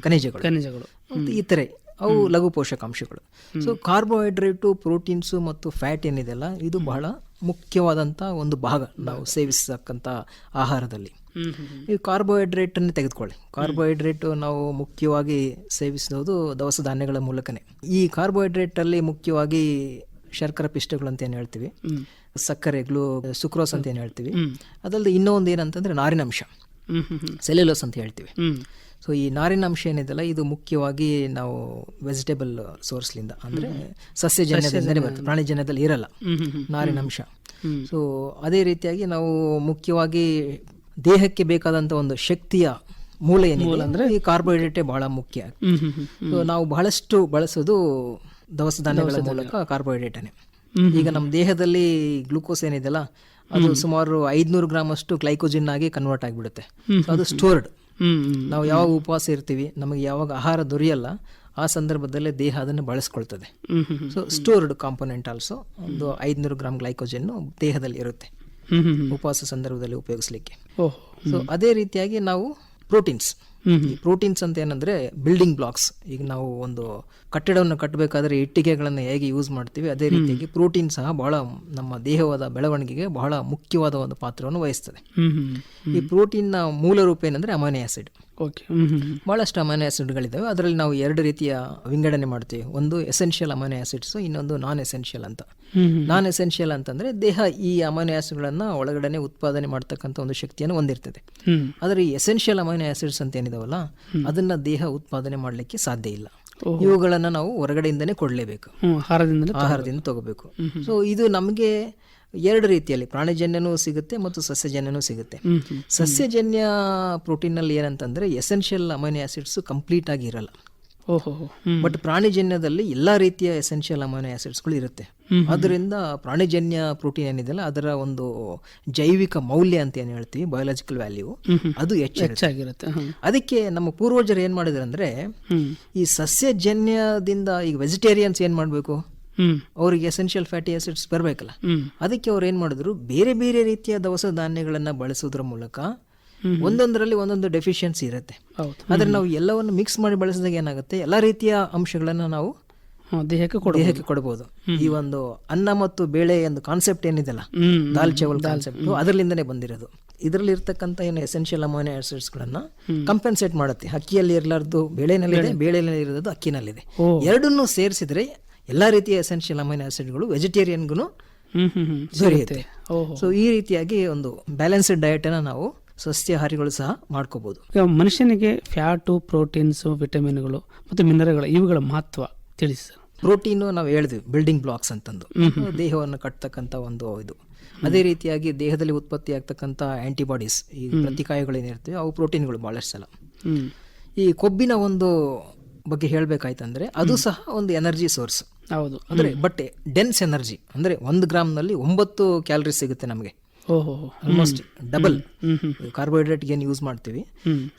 ಖನಿಜಗಳು. ಖನಿಜಗಳು. ಇತರೆ ಅವು ಲಘು ಪೋಷಕಾಂಶಗಳು. ಸೊ ಕಾರ್ಬೋಹೈಡ್ರೇಟು ಪ್ರೋಟೀನ್ಸು ಮತ್ತು ಫ್ಯಾಟ್ ಏನಿದೆಲ್ಲ ಇದು ಬಹಳ ಮುಖ್ಯವಾದಂಥ ಒಂದು ಭಾಗ ನಾವು ಸೇವಿಸತಕ್ಕಂಥ ಆಹಾರದಲ್ಲಿ. ಈ ಕಾರ್ಬೋಹೈಡ್ರೇಟ್ ಕಾರ್ಬೋಹೈಡ್ರೇಟನ್ನು ತೆಗೆದುಕೊಳ್ಳಿ. ಕಾರ್ಬೋಹೈಡ್ರೇಟ್ ನಾವು ಮುಖ್ಯವಾಗಿ ಸೇವಿಸೋದು ದವಸ ಧಾನ್ಯಗಳ ಮೂಲಕನೇ. ಈ ಕಾರ್ಬೋಹೈಡ್ರೇಟಲ್ಲಿ ಮುಖ್ಯವಾಗಿ ಶರ್ಕರ ಪಿಷ್ಟಗಳು ಅಂತ ಏನು ಹೇಳ್ತೀವಿ? ಸಕ್ಕರೆಗಳು ಸುಕ್ರೋಸ್ ಅಂತ ಏನು ಹೇಳ್ತೀವಿ? ಅದಲ್ಲದೆ ಇನ್ನೊಂದು ಏನಂತಂದ್ರೆ ನಾರಿನಂಶ ಹ್ಮ್ ಹ್ಮ್ ಸೆಲ್ಯುಲೋಸ್ ಅಂತ ಹೇಳ್ತೀವಿ. ಸೊ ಈ ನಾರಿನಾಂಶ ಏನಿದೆಲ್ಲ ಇದು ಮುಖ್ಯವಾಗಿ ನಾವು ವೆಜಿಟೇಬಲ್ ಸೋರ್ಸ್ಲಿಂದ ಅಂದರೆ ಸಸ್ಯಜನ್ಯದಿಂದಲೇ ಬರುತ್ತೆ ಪ್ರಾಣಿಜನ್ಯದಲ್ಲಿ ಇರಲ್ಲ ನಾರಿನಾಂಶ ಸೊ ಅದೇ ರೀತಿಯಾಗಿ ನಾವು ಮುಖ್ಯವಾಗಿ ದೇಹಕ್ಕೆ ಬೇಕಾದಂಥ ಒಂದು ಶಕ್ತಿಯ ಮೂಲ ಏನಿದೆ ಅಂದ್ರೆ? ಈ ಕಾರ್ಬೋಹೈಡ್ರೇಟೇ ಬಹಳ ಮುಖ್ಯ. ಸೊ ನಾವು ಬಹಳಷ್ಟು ಬಳಸೋದು ದವಸ ಧಾನ್ಯಗಳ ಮೂಲಕ ಕಾರ್ಬೋಹೈಡ್ರೇಟನೇ ಈಗ ನಮ್ಮ ದೇಹದಲ್ಲಿ ಗ್ಲೂಕೋಸ್ ಏನಿದೆಲ್ಲ ಅದು ಸುಮಾರು ಐದ್ನೂರು ಗ್ರಾಮ್ ಅಷ್ಟು ಗ್ಲೈಕೋಜಿನ್ ಆಗಿ ಕನ್ವರ್ಟ್ ಆಗಿಬಿಡುತ್ತೆ. ಅದು ಸ್ಟೋರ್ಡ್ ನಾವು ಯಾವಾಗ ಉಪವಾಸ ಇರ್ತೀವಿ ನಮಗೆ ಯಾವಾಗ ಆಹಾರ ದೊರೆಯಲ್ಲ ಆ ಸಂದರ್ಭದಲ್ಲೇ ದೇಹ ಅದನ್ನು ಬಳಸ್ಕೊಳ್ತದೆ. ಸೊ ಸ್ಟೋರ್ಡ್ ಕಾಂಪೊನೆಂಟ್ ಆಲ್ಸೋ ಒಂದು ಐದುನೂರು ಗ್ರಾಮ್ ಗ್ಲೈಕೋಜನ್ನು ದೇಹದಲ್ಲಿ ಇರುತ್ತೆ. ಉಪವಾಸ ಸಂದರ್ಭದಲ್ಲಿ ಉಪಯೋಗಿಸ್ಲಿಕ್ಕೆ. ಓಹ್ ಸೊ ಅದೇ ರೀತಿಯಾಗಿ ನಾವು ಪ್ರೋಟೀನ್ಸ್ ಈ ಪ್ರೋಟೀನ್ಸ್ ಅಂತ ಏನಂದ್ರೆ ಬಿಲ್ಡಿಂಗ್ ಬ್ಲಾಕ್ಸ್. ಈಗ ನಾವು ಒಂದು ಕಟ್ಟಡವನ್ನು ಕಟ್ಟಬೇಕಾದ್ರೆ ಇಟ್ಟಿಗೆಗಳನ್ನು ಹೇಗೆ ಯೂಸ್ ಮಾಡ್ತೀವಿ ಅದೇ ರೀತಿಯಾಗಿ ಪ್ರೋಟೀನ್ ಸಹ ಬಹಳ ನಮ್ಮ ದೇಹವಾದ ಬೆಳವಣಿಗೆಗೆ ಬಹಳ ಮುಖ್ಯವಾದ ಒಂದು ಪಾತ್ರವನ್ನು ವಹಿಸ್ತದೆ. ಈ ಪ್ರೋಟೀನ್ನ ಮೂಲ ರೂಪ ಏನಂದ್ರೆ ಅಮೈನೋ ಆಸಿಡ್. ಓಕೆ ಬಹಳಷ್ಟು ಅಮೈನೋ ಆಸಿಡ್ಗಳಿದ್ದಾವೆ ಅದರಲ್ಲಿ ನಾವು ಎರಡು ರೀತಿಯ ವಿಂಗಡಣೆ ಮಾಡ್ತೀವಿ. ಒಂದು ಎಸೆನ್ಷಿಯಲ್ ಅಮೈನೋ ಆಸಿಡ್ಸ್ ಇನ್ನೊಂದು ನಾನ್ ಎಸೆನ್ಷಿಯಲ್ ಅಂತ. ನಾನ್ ಎಸೆನ್ಷಿಯಲ್ ಅಂತಂದ್ರೆ ದೇಹ ಈ ಅಮೈನೋ ಆಸಿಡ್ಗಳನ್ನ ಒಳಗಡೆ ಉತ್ಪಾದನೆ ಮಾಡ್ತಕ್ಕಂಥ ಒಂದು ಶಕ್ತಿಯನ್ನು ಹೊಂದಿರ್ತದೆ. ಆದ್ರೆ ಈ ಎಸೆನ್ಷಿಯಲ್ ಅಮೈನೋ ಆಸಿಡ್ಸ್ ಅಂತ ಏನಿದಾವಲ್ಲ ಅದನ್ನ ದೇಹ ಉತ್ಪಾದನೆ ಮಾಡಲಿಕ್ಕೆ ಸಾಧ್ಯ ಇಲ್ಲ. ಇವುಗಳನ್ನ ನಾವು ಹೊರಗಡೆಯಿಂದನೇ ಕೊಡಲೇಬೇಕು. ಆಹಾರದಿಂದ ತಗೋಬೇಕು ಸೊ ಇದು ನಮಗೆ ಎರಡು ರೀತಿಯಲ್ಲಿ ಪ್ರಾಣಿಜನ್ಯನೂ ಸಿಗುತ್ತೆ ಮತ್ತು ಸಸ್ಯಜನ್ಯನೂ ಸಿಗುತ್ತೆ. ಸಸ್ಯಜನ್ಯ ಪ್ರೋಟೀನ್ ಅಲ್ಲಿ ಏನಂತಂದ್ರೆ ಎಸೆನ್ಷಿಯಲ್ ಅಮೈನೋ ಆಸಿಡ್ಸ್ ಕಂಪ್ಲೀಟ್ ಆಗಿ ಇರಲ್ಲ. ಓಹೋ ಬಟ್ ಪ್ರಾಣಿಜನ್ಯದಲ್ಲಿ ಎಲ್ಲಾ ರೀತಿಯ ಎಸೆನ್ಷಿಯಲ್ ಅಮೈನೋ ಆಸಿಡ್ಸ್ಗಳು ಇರುತ್ತೆ. ಅದರಿಂದ ಪ್ರಾಣಿಜನ್ಯ ಪ್ರೋಟೀನ್ ಏನಿದೆಯಲ್ಲ ಅದರ ಒಂದು ಜೈವಿಕ ಮೌಲ್ಯ ಅಂತ ಏನು ಹೇಳ್ತೀವಿ ಬಯೋಲಾಜಿಕಲ್ ವ್ಯಾಲ್ಯೂ ಅದು ಹೆಚ್ಚಿರುತ್ತೆ. ಹೆಚ್ಚಾಗಿರುತ್ತೆ ಅದಕ್ಕೆ ನಮ್ಮ ಪೂರ್ವಜರು ಏನು ಮಾಡಿದ್ರು ಅಂದ್ರೆ ಈ ಸಸ್ಯಜನ್ಯದಿಂದ ಈಗ ವೆಜಿಟೇರಿಯನ್ಸ್ ಏನು ಮಾಡಬೇಕು? ಅವ್ರಿಗೆ ಎಸೆನ್ಷಿಯಲ್ ಫ್ಯಾಟಿ ಆಸಿಡ್ಸ್ ಬರಬೇಕಲ್ಲ. ಅದಕ್ಕೆ ಅವ್ರು ಏನು ಮಾಡಿದ್ರು ಬೇರೆ ಬೇರೆ ರೀತಿಯ ದವಸ ಧಾನ್ಯಗಳನ್ನು ಬಳಸೋದ್ರ ಮೂಲಕ ಒಂದೊಂದರಲ್ಲಿ ಒಂದೊಂದು ಡೆಫಿಷಿಯನ್ಸಿ ಇರುತ್ತೆ. ಆದರೆ ನಾವು ಎಲ್ಲವನ್ನು ಮಿಕ್ಸ್ ಮಾಡಿ ಬಳಸಿದಾಗ ಏನಾಗುತ್ತೆ? ಎಲ್ಲ ರೀತಿಯ ಅಂಶಗಳನ್ನು ನಾವು ದೇಹಕ್ಕೆ ದೇಹಕ್ಕೆ ಕೊಡಬಹುದು ಈ ಒಂದು ಅನ್ನ ಮತ್ತು ಬೇಳೆ ಒಂದು ಕಾನ್ಸೆಪ್ಟ್ ಏನಿದೆಲ್ಲ ದಾಲ್ ಚಾವಲ್ ಕಾನ್ಸೆಪ್ಟ್ ಅದರಲ್ಲಿಂದನೇ ಬಂದಿರೋದು. ಇದರಲ್ಲಿ ಇರ್ತಕ್ಕಂಥ ಏನು ಎಸೆನ್ಷಿಯಲ್ ಆಸಿಡ್ಸ್ ಆಸಿಡ್ಸ್ಗಳನ್ನ ಕಂಪೆನ್ಸೇಟ್ ಮಾಡುತ್ತೆ. ಅಕ್ಕಿಯಲ್ಲಿ ಇರಲಾರ್ದು ಬೇಳೆನಲ್ಲಿದೆ ಬೇಳೆನಲ್ಲಿ ಇರೋದು ಅಕ್ಕಿನಲ್ಲಿದೆ. ಎರಡನ್ನೂ ಸೇರಿಸಿದ್ರೆ ಎಲ್ಲಾ ರೀತಿಯ ಎಸೆನ್ಷಿಯಲ್ ಅಮೈನ್ ಆಸಿಡ್ಗಳು ವೆಜಿಟೇರಿಯನ್ಗೂ ದೊರೆಯುತ್ತೆ. ಸೊ ಈ ರೀತಿಯಾಗಿ ಒಂದು ಬ್ಯಾಲೆನ್ಸ್ಡ್ ಡಯಟನ್ನು ನಾವು ಸಸ್ಯಾಹಾರಿಗಳು ಸಹ ಮಾಡ್ಕೋಬಹುದು ಮನುಷ್ಯನಿಗೆ ಫ್ಯಾಟು ಪ್ರೋಟೀನ್ಸ್ ವಿಟಮಿನ್ಗಳು ಮತ್ತು ಮಿನರಲ್ಗಳು ಇವುಗಳ ಮಹತ್ವ ತಿಳಿಸಿ ಸರ್. ಪ್ರೋಟೀನು ನಾವು ಹೇಳಿದ್ವಿ ಬಿಲ್ಡಿಂಗ್ ಬ್ಲಾಕ್ಸ್ ಅಂತಂದು. ದೇಹವನ್ನು ಕಟ್ತಕ್ಕಂಥ ಒಂದು ಇದು. ಅದೇ ರೀತಿಯಾಗಿ ದೇಹದಲ್ಲಿ ಉತ್ಪತ್ತಿ ಆಗ್ತಕ್ಕಂಥ ಆಂಟಿಬಾಡೀಸ್ ಈ ಪ್ರತಿಕಾಯಗಳೇನಿರ್ತವೆ ಅವು ಪ್ರೋಟೀನ್ಗಳು ಭಾಳಷ್ಟು ಸಲ. ಈ ಕೊಬ್ಬಿನ ಒಂದು ಬಗ್ಗೆ ಹೇಳಬೇಕಾಯ್ತಂದ್ರೆ ಅದು ಸಹ ಒಂದು ಎನರ್ಜಿ ಸೋರ್ಸ್ ಹೌದು. ಅಂದರೆ ಬಟ್ ಡೆನ್ಸ್ ಎನರ್ಜಿ ಅಂದರೆ ಒಂದು ಗ್ರಾಮ್ನಲ್ಲಿ ಒಂಬತ್ತು ಕ್ಯಾಲರಿ ಸಿಗುತ್ತೆ ನಮಗೆ. ಓಹೋ ಆಲ್ಮೋಸ್ಟ್ ಡಬಲ್ ಕಾರ್ಬೋಹೈಡ್ರೇಟ್ಗೆ ಏನು ಯೂಸ್ ಮಾಡ್ತೀವಿ.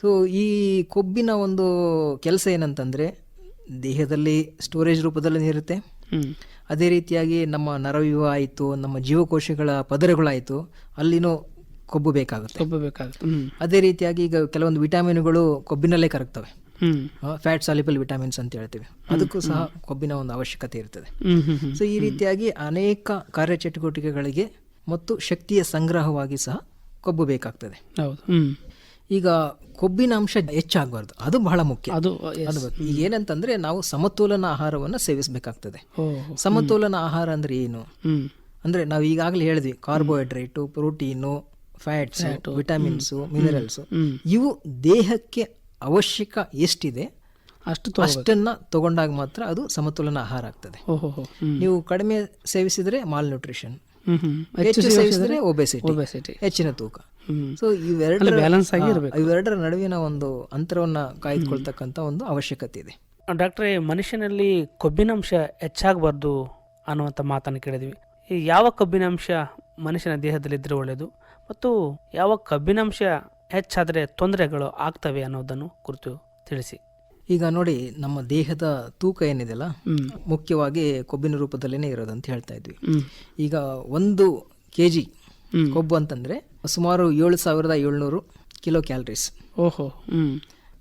ಸೊ ಈ ಕೊಬ್ಬಿನ ಒಂದು ಕೆಲಸ ಏನಂತಂದ್ರೆ ದೇಹದಲ್ಲಿ ಸ್ಟೋರೇಜ್ ರೂಪದಲ್ಲಿ ಇರುತ್ತೆ. ಅದೇ ರೀತಿಯಾಗಿ ನಮ್ಮ ನರವ್ಯೂಹ ಆಯಿತು ನಮ್ಮ ಜೀವಕೋಶಗಳ ಪದರಗಳಾಯಿತು ಅಲ್ಲಿನೂ ಕೊಬ್ಬು ಬೇಕಾಗುತ್ತೆ. ಕೊಬ್ಬು ಬೇಕಾಗುತ್ತೆ. ಅದೇ ರೀತಿಯಾಗಿ ಈಗ ಕೆಲವೊಂದು ವಿಟಾಮಿನ್ಗಳು ಕೊಬ್ಬಿನಲ್ಲೇ ಕರಗ್ತವೆ. ಫ್ಯಾಟ್ ಸಾಲಿಬಲ್ ವಿಟಾಮಿನ್ಸ್ ಅಂತ ಹೇಳ್ತೀವಿ. ಅದಕ್ಕೂ ಸಹ ಕೊಬ್ಬಿನ ಒಂದು ಅವಶ್ಯಕತೆ ಇರ್ತದೆ. ಸೊ ಈ ರೀತಿಯಾಗಿ ಅನೇಕ ಕಾರ್ಯಚಟುವಟಿಕೆಗಳಿಗೆ ಮತ್ತು ಶಕ್ತಿಯ ಸಂಗ್ರಹವಾಗಿ ಸಹ ಕೊಬ್ಬು ಬೇಕಾಗ್ತದೆ. ಹೌದು. ಈಗ ಕೊಬ್ಬಿನ ಅಂಶ ಹೆಚ್ಚಾಗಬಾರ್ದು. ಅದು ಬಹಳ ಮುಖ್ಯ. ಅದು. ಈಗ ಏನಂತಂದ್ರೆ ನಾವು ಸಮತೋಲನ ಆಹಾರವನ್ನು ಸೇವಿಸಬೇಕಾಗ್ತದೆ. ಸಮತೋಲನ ಆಹಾರ ಅಂದ್ರೆ ಏನು? ಅಂದ್ರೆ ನಾವು ಈಗಾಗಲೇ ಹೇಳಿದ್ವಿ carbohydrate protein fats vitamins minerals. ಇವು ದೇಹಕ್ಕೆ ಅವಶ್ಯಕ ಎಷ್ಟಿದೆ? ಅಷ್ಟು ಅಷ್ಟನ್ನ ತಗೊಂಡಾಗ ಮಾತ್ರ ಅದು ಸಮತೋಲನ ಆಹಾರ ಆಗ್ತದೆ. ನೀವು ಕಡಿಮೆ ಸೇವಿಸಿದ್ರೆ ಮಾಲ್ ನ್ಯೂಟ್ರಿಷನ್ ಹೆಚ್ಚು ಸೇವಿಸಿದ್ರೆ ಒಬೆಸಿಟಿ ಒಬೆಸಿಟಿ ಹೆಚ್ಚಿನ ತೂಕ. ಹ್ಮ್. ಸೊ ಇವೆರಡರ ಬ್ಯಾಲೆನ್ಸ್ ಆಗಿ ಇರಬೇಕು ಇವೆರಡರ ನಡುವಿನ ಒಂದು ಅಂತರವನ್ನ ಕಾಯ್ದುಕೊಳ್ತಕ್ಕಂಥ ಒಂದು ಅವಶ್ಯಕತೆ ಇದೆ. ಡಾಕ್ಟ್ರೇ ಮನುಷ್ಯನಲ್ಲಿ ಕೊಬ್ಬಿನಾಂಶ ಹೆಚ್ಚಾಗಬಾರ್ದು ಅನ್ನುವಂಥ ಮಾತನ್ನು ಕೇಳಿದ್ವಿ. ಈ ಯಾವ ಕಬ್ಬಿನಾಂಶ ಮನುಷ್ಯನ ದೇಹದಲ್ಲಿದ್ದರೆ ಒಳ್ಳೆಯದು? ಮತ್ತು ಯಾವ ಕಬ್ಬಿನಾಂಶ ಹೆಚ್ಚಾದರೆ ತೊಂದರೆಗಳು ಆಗ್ತವೆ ಅನ್ನೋದನ್ನು ಕುರಿತು ತಿಳಿಸಿ. ಈಗ ನೋಡಿ ನಮ್ಮ ದೇಹದ ತೂಕ ಏನಿದೆಯಲ್ಲ. ಮುಖ್ಯವಾಗಿ ಕೊಬ್ಬಿನ ರೂಪದಲ್ಲೇ ಇರೋದು ಅಂತ ಹೇಳ್ತಾ ಇದ್ವಿ. ಈಗ ಒಂದು ಕೆ ಜಿ ಕೊಬ್ಬು ಅಂತಂದ್ರೆ ಸುಮಾರು ಏಳು ಸಾವಿರದ ಏಳ್ನೂರು ಕಿಲೋ ಕ್ಯಾಲರೀಸ್. ಓಹೋ.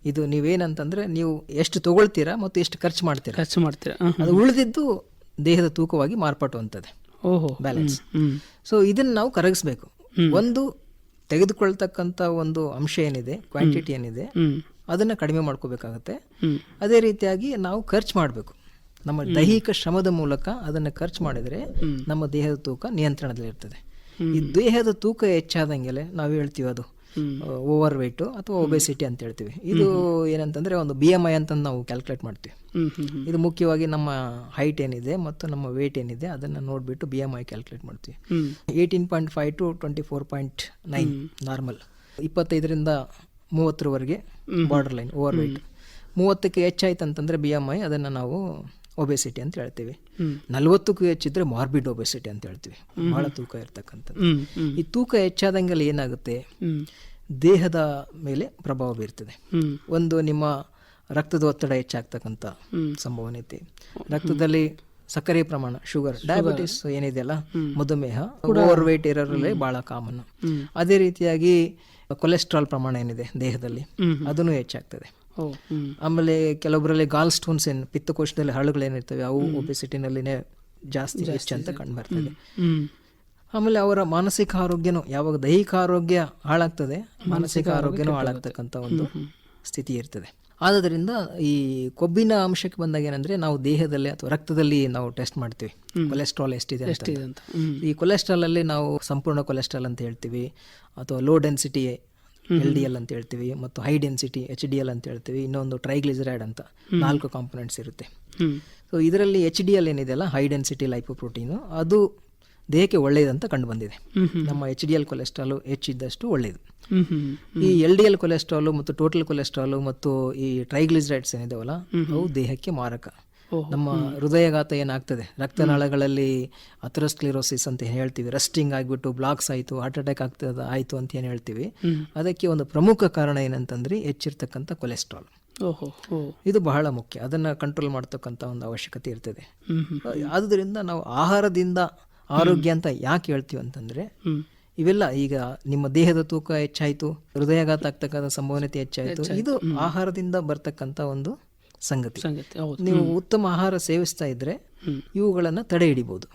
ಇದು ನೀವೇನಂತಂದ್ರೆ ನೀವು ಎಷ್ಟು ತಗೊಳ್ತೀರಾ ಮತ್ತು ಎಷ್ಟು ಖರ್ಚು ಮಾಡ್ತೀರಾ? ಖರ್ಚು ಮಾಡ್ತೀರಾ? ಅದು ಉಳಿದಿದ್ದು ದೇಹದ ತೂಕವಾಗಿ ಮಾರ್ಪಟ್ಟುವಂಥದ್ದು. ಓಹೋ. ಬ್ಯಾಲೆನ್ಸ್ ಸೊ ಇದನ್ನ ನಾವು ಕರಗಿಸ್ಬೇಕು. ಒಂದು ತೆಗೆದುಕೊಳ್ತಕ್ಕಂಥ ಒಂದು ಅಂಶ ಏನಿದೆ ಕ್ವಾಂಟಿಟಿ ಏನಿದೆ ಅದನ್ನ ಕಡಿಮೆ ಮಾಡ್ಕೋಬೇಕಾಗತ್ತೆ. ಅದೇ ರೀತಿಯಾಗಿ ನಾವು ಖರ್ಚು ಮಾಡಬೇಕು. ನಮ್ಮ ದೈಹಿಕ ಶ್ರಮದ ಮೂಲಕ ಅದನ್ನು ಖರ್ಚು ಮಾಡಿದರೆ ನಮ್ಮ ದೇಹದ ತೂಕ ನಿಯಂತ್ರಣದಲ್ಲಿರ್ತದೆ ಈ ದೇಹದ ತೂಕ ಹೆಚ್ಚಾದಂಗೆಲೆ ನಾವು ಹೇಳ್ತೀವಿ ಅದು ಓವರ್ ವೆಯ್ಟು ಅಥವಾ ಒಬೆಸಿಟಿ ಅಂತ ಹೇಳ್ತೀವಿ. ಇದು ಏನಂತಂದ್ರೆ ಒಂದು ಬಿ ಎಂ ಐ ಅಂತ ನಾವು ಕ್ಯಾಲ್ಕುಲೇಟ್ ಮಾಡ್ತೀವಿ. ಇದು ಮುಖ್ಯವಾಗಿ ನಮ್ಮ ಹೈಟ್ ಏನಿದೆ ಮತ್ತು ನಮ್ಮ ವೇಟ್ ಏನಿದೆ ಅದನ್ನು ನೋಡಿಬಿಟ್ಟು ಬಿ ಎಂ ಐ ಕ್ಯಾಲ್ಕುಲೇಟ್ ಮಾಡ್ತೀವಿ. Eighteen point five to twenty four point nine normal ಇಪ್ಪತ್ತೈದರಿಂದ ಮೂವತ್ತರವರೆಗೆ ಬಾರ್ಡರ್ ಲೈನ್ ಓವರ್ ವೆಯ್ಟ್ ಮೂವತ್ತಕ್ಕೆ ಹೆಚ್ಚಾಯ್ತು ಅಂತಂದರೆ ಬಿ ಎಂ ಐ ಅದನ್ನು ನಾವು ಒಬೆಸಿಟಿ ಅಂತ ಹೇಳ್ತೀವಿ. ನಲ್ವತ್ತಕ್ಕೂ ಹೆಚ್ಚಿದ್ರೆ ಮಾರ್ಬಿಡ್ ಒಬೆಸಿಟಿ ಅಂತ ಹೇಳ್ತೀವಿ. ಬಹಳ ತೂಕ ಇರ್ತಕ್ಕಂಥದ್ದು. ಈ ತೂಕ ಹೆಚ್ಚಾದಂಗೆಲ್ಲ ಏನಾಗುತ್ತೆ? ದೇಹದ ಮೇಲೆ ಪ್ರಭಾವ ಬೀರ್ತದೆ. ಒಂದು ನಿಮ್ಮ ರಕ್ತದ ಒತ್ತಡ ಹೆಚ್ಚಾಗ್ತಕ್ಕಂಥ. ಸಂಭವನೀಯತೆ. ರಕ್ತದಲ್ಲಿ ಸಕ್ಕರೆ ಪ್ರಮಾಣ ಶುಗರ್ ಡಯಾಬಿಟಿಸ್ ಏನಿದೆಯಲ್ಲ? ಮಧುಮೇಹ ಓವರ್ ವೆಯ್ಟ್ ಇರೋರಲ್ಲಿ ಬಹಳ ಕಾಮನ್ ಅದೇ ರೀತಿಯಾಗಿ ಕೊಲೆಸ್ಟ್ರಾಲ್ ಪ್ರಮಾಣ ಏನಿದೆ ದೇಹದಲ್ಲಿ ಅದನ್ನು ಹೆಚ್ಚಾಗ್ತದೆ. ಆಮೇಲೆ ಕೆಲವೊಬ್ಬರಲ್ಲಿ ಗಾಲ್ ಸ್ಟೋನ್ಸ್ ಏನು ಪಿತ್ತಕೋಶದಲ್ಲಿ ಹರಳುಗಳೇನಿರ್ತವೆ ಅವು ಒಬೆಸಿಟಿನಲ್ಲಿನೇ ಜಾಸ್ತಿ ಹೆಚ್ಚಂತ ಕಂಡು ಬರ್ತದೆ. ಆಮೇಲೆ ಅವರ ಮಾನಸಿಕ ಆರೋಗ್ಯನೂ ಯಾವಾಗ ದೈಹಿಕ ಆರೋಗ್ಯ ಹಾಳಾಗ್ತದೆ ಮಾನಸಿಕ ಆರೋಗ್ಯನೂ ಹಾಳಾಗ್ತಕ್ಕಂಥ ಒಂದು ಸ್ಥಿತಿ ಇರ್ತದೆ. ಆದ್ದರಿಂದ ಈ ಕೊಬ್ಬಿನ ಅಂಶಕ್ಕೆ ಬಂದಾಗ ಏನಂದ್ರೆ ನಾವು ದೇಹದಲ್ಲಿ ಅಥವಾ ರಕ್ತದಲ್ಲಿ ನಾವು ಟೆಸ್ಟ್ ಮಾಡ್ತೀವಿ. ಕೊಲೆಸ್ಟ್ರಾಲ್ ಎಷ್ಟಿದೆ ಎಷ್ಟಿದೆ ಅಂತ. ಈ ಕೊಲೆಸ್ಟ್ರಾಲ್ ಅಲ್ಲಿ ನಾವು ಸಂಪೂರ್ಣ ಕೊಲೆಸ್ಟ್ರಾಲ್ ಅಂತ ಹೇಳ್ತೀವಿ. ಅಥವಾ low density L D L ಅಂತ ಹೇಳ್ತೀವಿ ಮತ್ತು high density H D L ಅಂತ ಹೇಳ್ತೀವಿ. ಇನ್ನೊಂದು ಟ್ರೈಗ್ಲಿಸರೈಡ್ ಅಂತ. ನಾಲ್ಕು ಕಾಂಪೊನೆಂಟ್ಸ್ ಇರುತ್ತೆ. ಸೊ ಇದರಲ್ಲಿ ಎಚ್ ಡಿ ಎಲ್ ಏನಿದೆಯಲ್ಲ ಹೈ ಡೆನ್ಸಿಟಿ ಲೈಪೋಪ್ರೋಟೀನು. ಅದು ದೇಹಕ್ಕೆ ಒಳ್ಳೆಯದಂತ ಕಂಡು ಬಂದಿದೆ. ನಮ್ಮ ಎಚ್ ಡಿ ಎಲ್ ಕೊಲೆಸ್ಟ್ರಾಲು ಹೆಚ್ಚಿದ್ದಷ್ಟು ಒಳ್ಳೆಯದು ಈ ಎಲ್ ಡಿ ಎಲ್ ಕೊಲೆಸ್ಟ್ರಾಲು ಮತ್ತು ಟೋಟಲ್ ಕೊಲೆಸ್ಟ್ರಾಲು ಮತ್ತು ಈ ಟ್ರೈಗ್ಲಿಸರೈಡ್ಸ್ ಏನಿದಾವಲ್ಲ ಅವು ದೇಹಕ್ಕೆ ಮಾರಕ. ನಮ್ಮ ಹೃದಯಘಾತ ಏನಾಗ್ತದೆ? ರಕ್ತನಾಳಗಳಲ್ಲಿ ಅಥರಸ್ಕ್ಲಿರೋಸಿಸ್ ಅಂತ ಏನ್ ಹೇಳ್ತೀವಿ? ರಸ್ಟಿಂಗ್ ಆಗಿಬಿಟ್ಟು ಬ್ಲಾಕ್ಸ್ ಆಯಿತು ಹಾರ್ಟ್ ಅಟ್ಯಾಕ್ ಆಗ್ತದ ಆಯಿತು ಅಂತ ಏನು ಹೇಳ್ತೀವಿ? ಅದಕ್ಕೆ ಒಂದು ಪ್ರಮುಖ ಕಾರಣ ಏನಂತಂದ್ರೆ ಹೆಚ್ಚಿರ್ತಕ್ಕಂಥ ಕೊಲೆಸ್ಟ್ರಾಲ್ ಓಹೋ ಇದು ಬಹಳ ಮುಖ್ಯ. ಅದನ್ನು ಕಂಟ್ರೋಲ್ ಮಾಡ್ತಕ್ಕಂಥ ಒಂದು ಅವಶ್ಯಕತೆ ಇರ್ತದೆ. ಆದುದರಿಂದ ನಾವು ಆಹಾರದಿಂದ ಆರೋಗ್ಯ ಅಂತ ಯಾಕೆ ಹೇಳ್ತೀವಿ ಅಂತಂದ್ರೆ ಇವೆಲ್ಲ ಈಗ ನಿಮ್ಮ ದೇಹದ ತೂಕ ಹೆಚ್ಚಾಯಿತು ಹೃದಯಾಘಾತ ಆಗ್ತಕ್ಕಂಥ ಸಂಭವನೀಯತೆ ಹೆಚ್ಚಾಯಿತು ಇದು ಆಹಾರದಿಂದ ಬರ್ತಕ್ಕಂಥ ಒಂದು ಸಂಗತಿ. ನೀವು ಉತ್ತಮ ಆಹಾರ ಸೇವಿಸ್ತಾ ಇದ್ರೆ ಇವುಗಳನ್ನು ತಡೆ ಹಿಡಿಬಹುದು.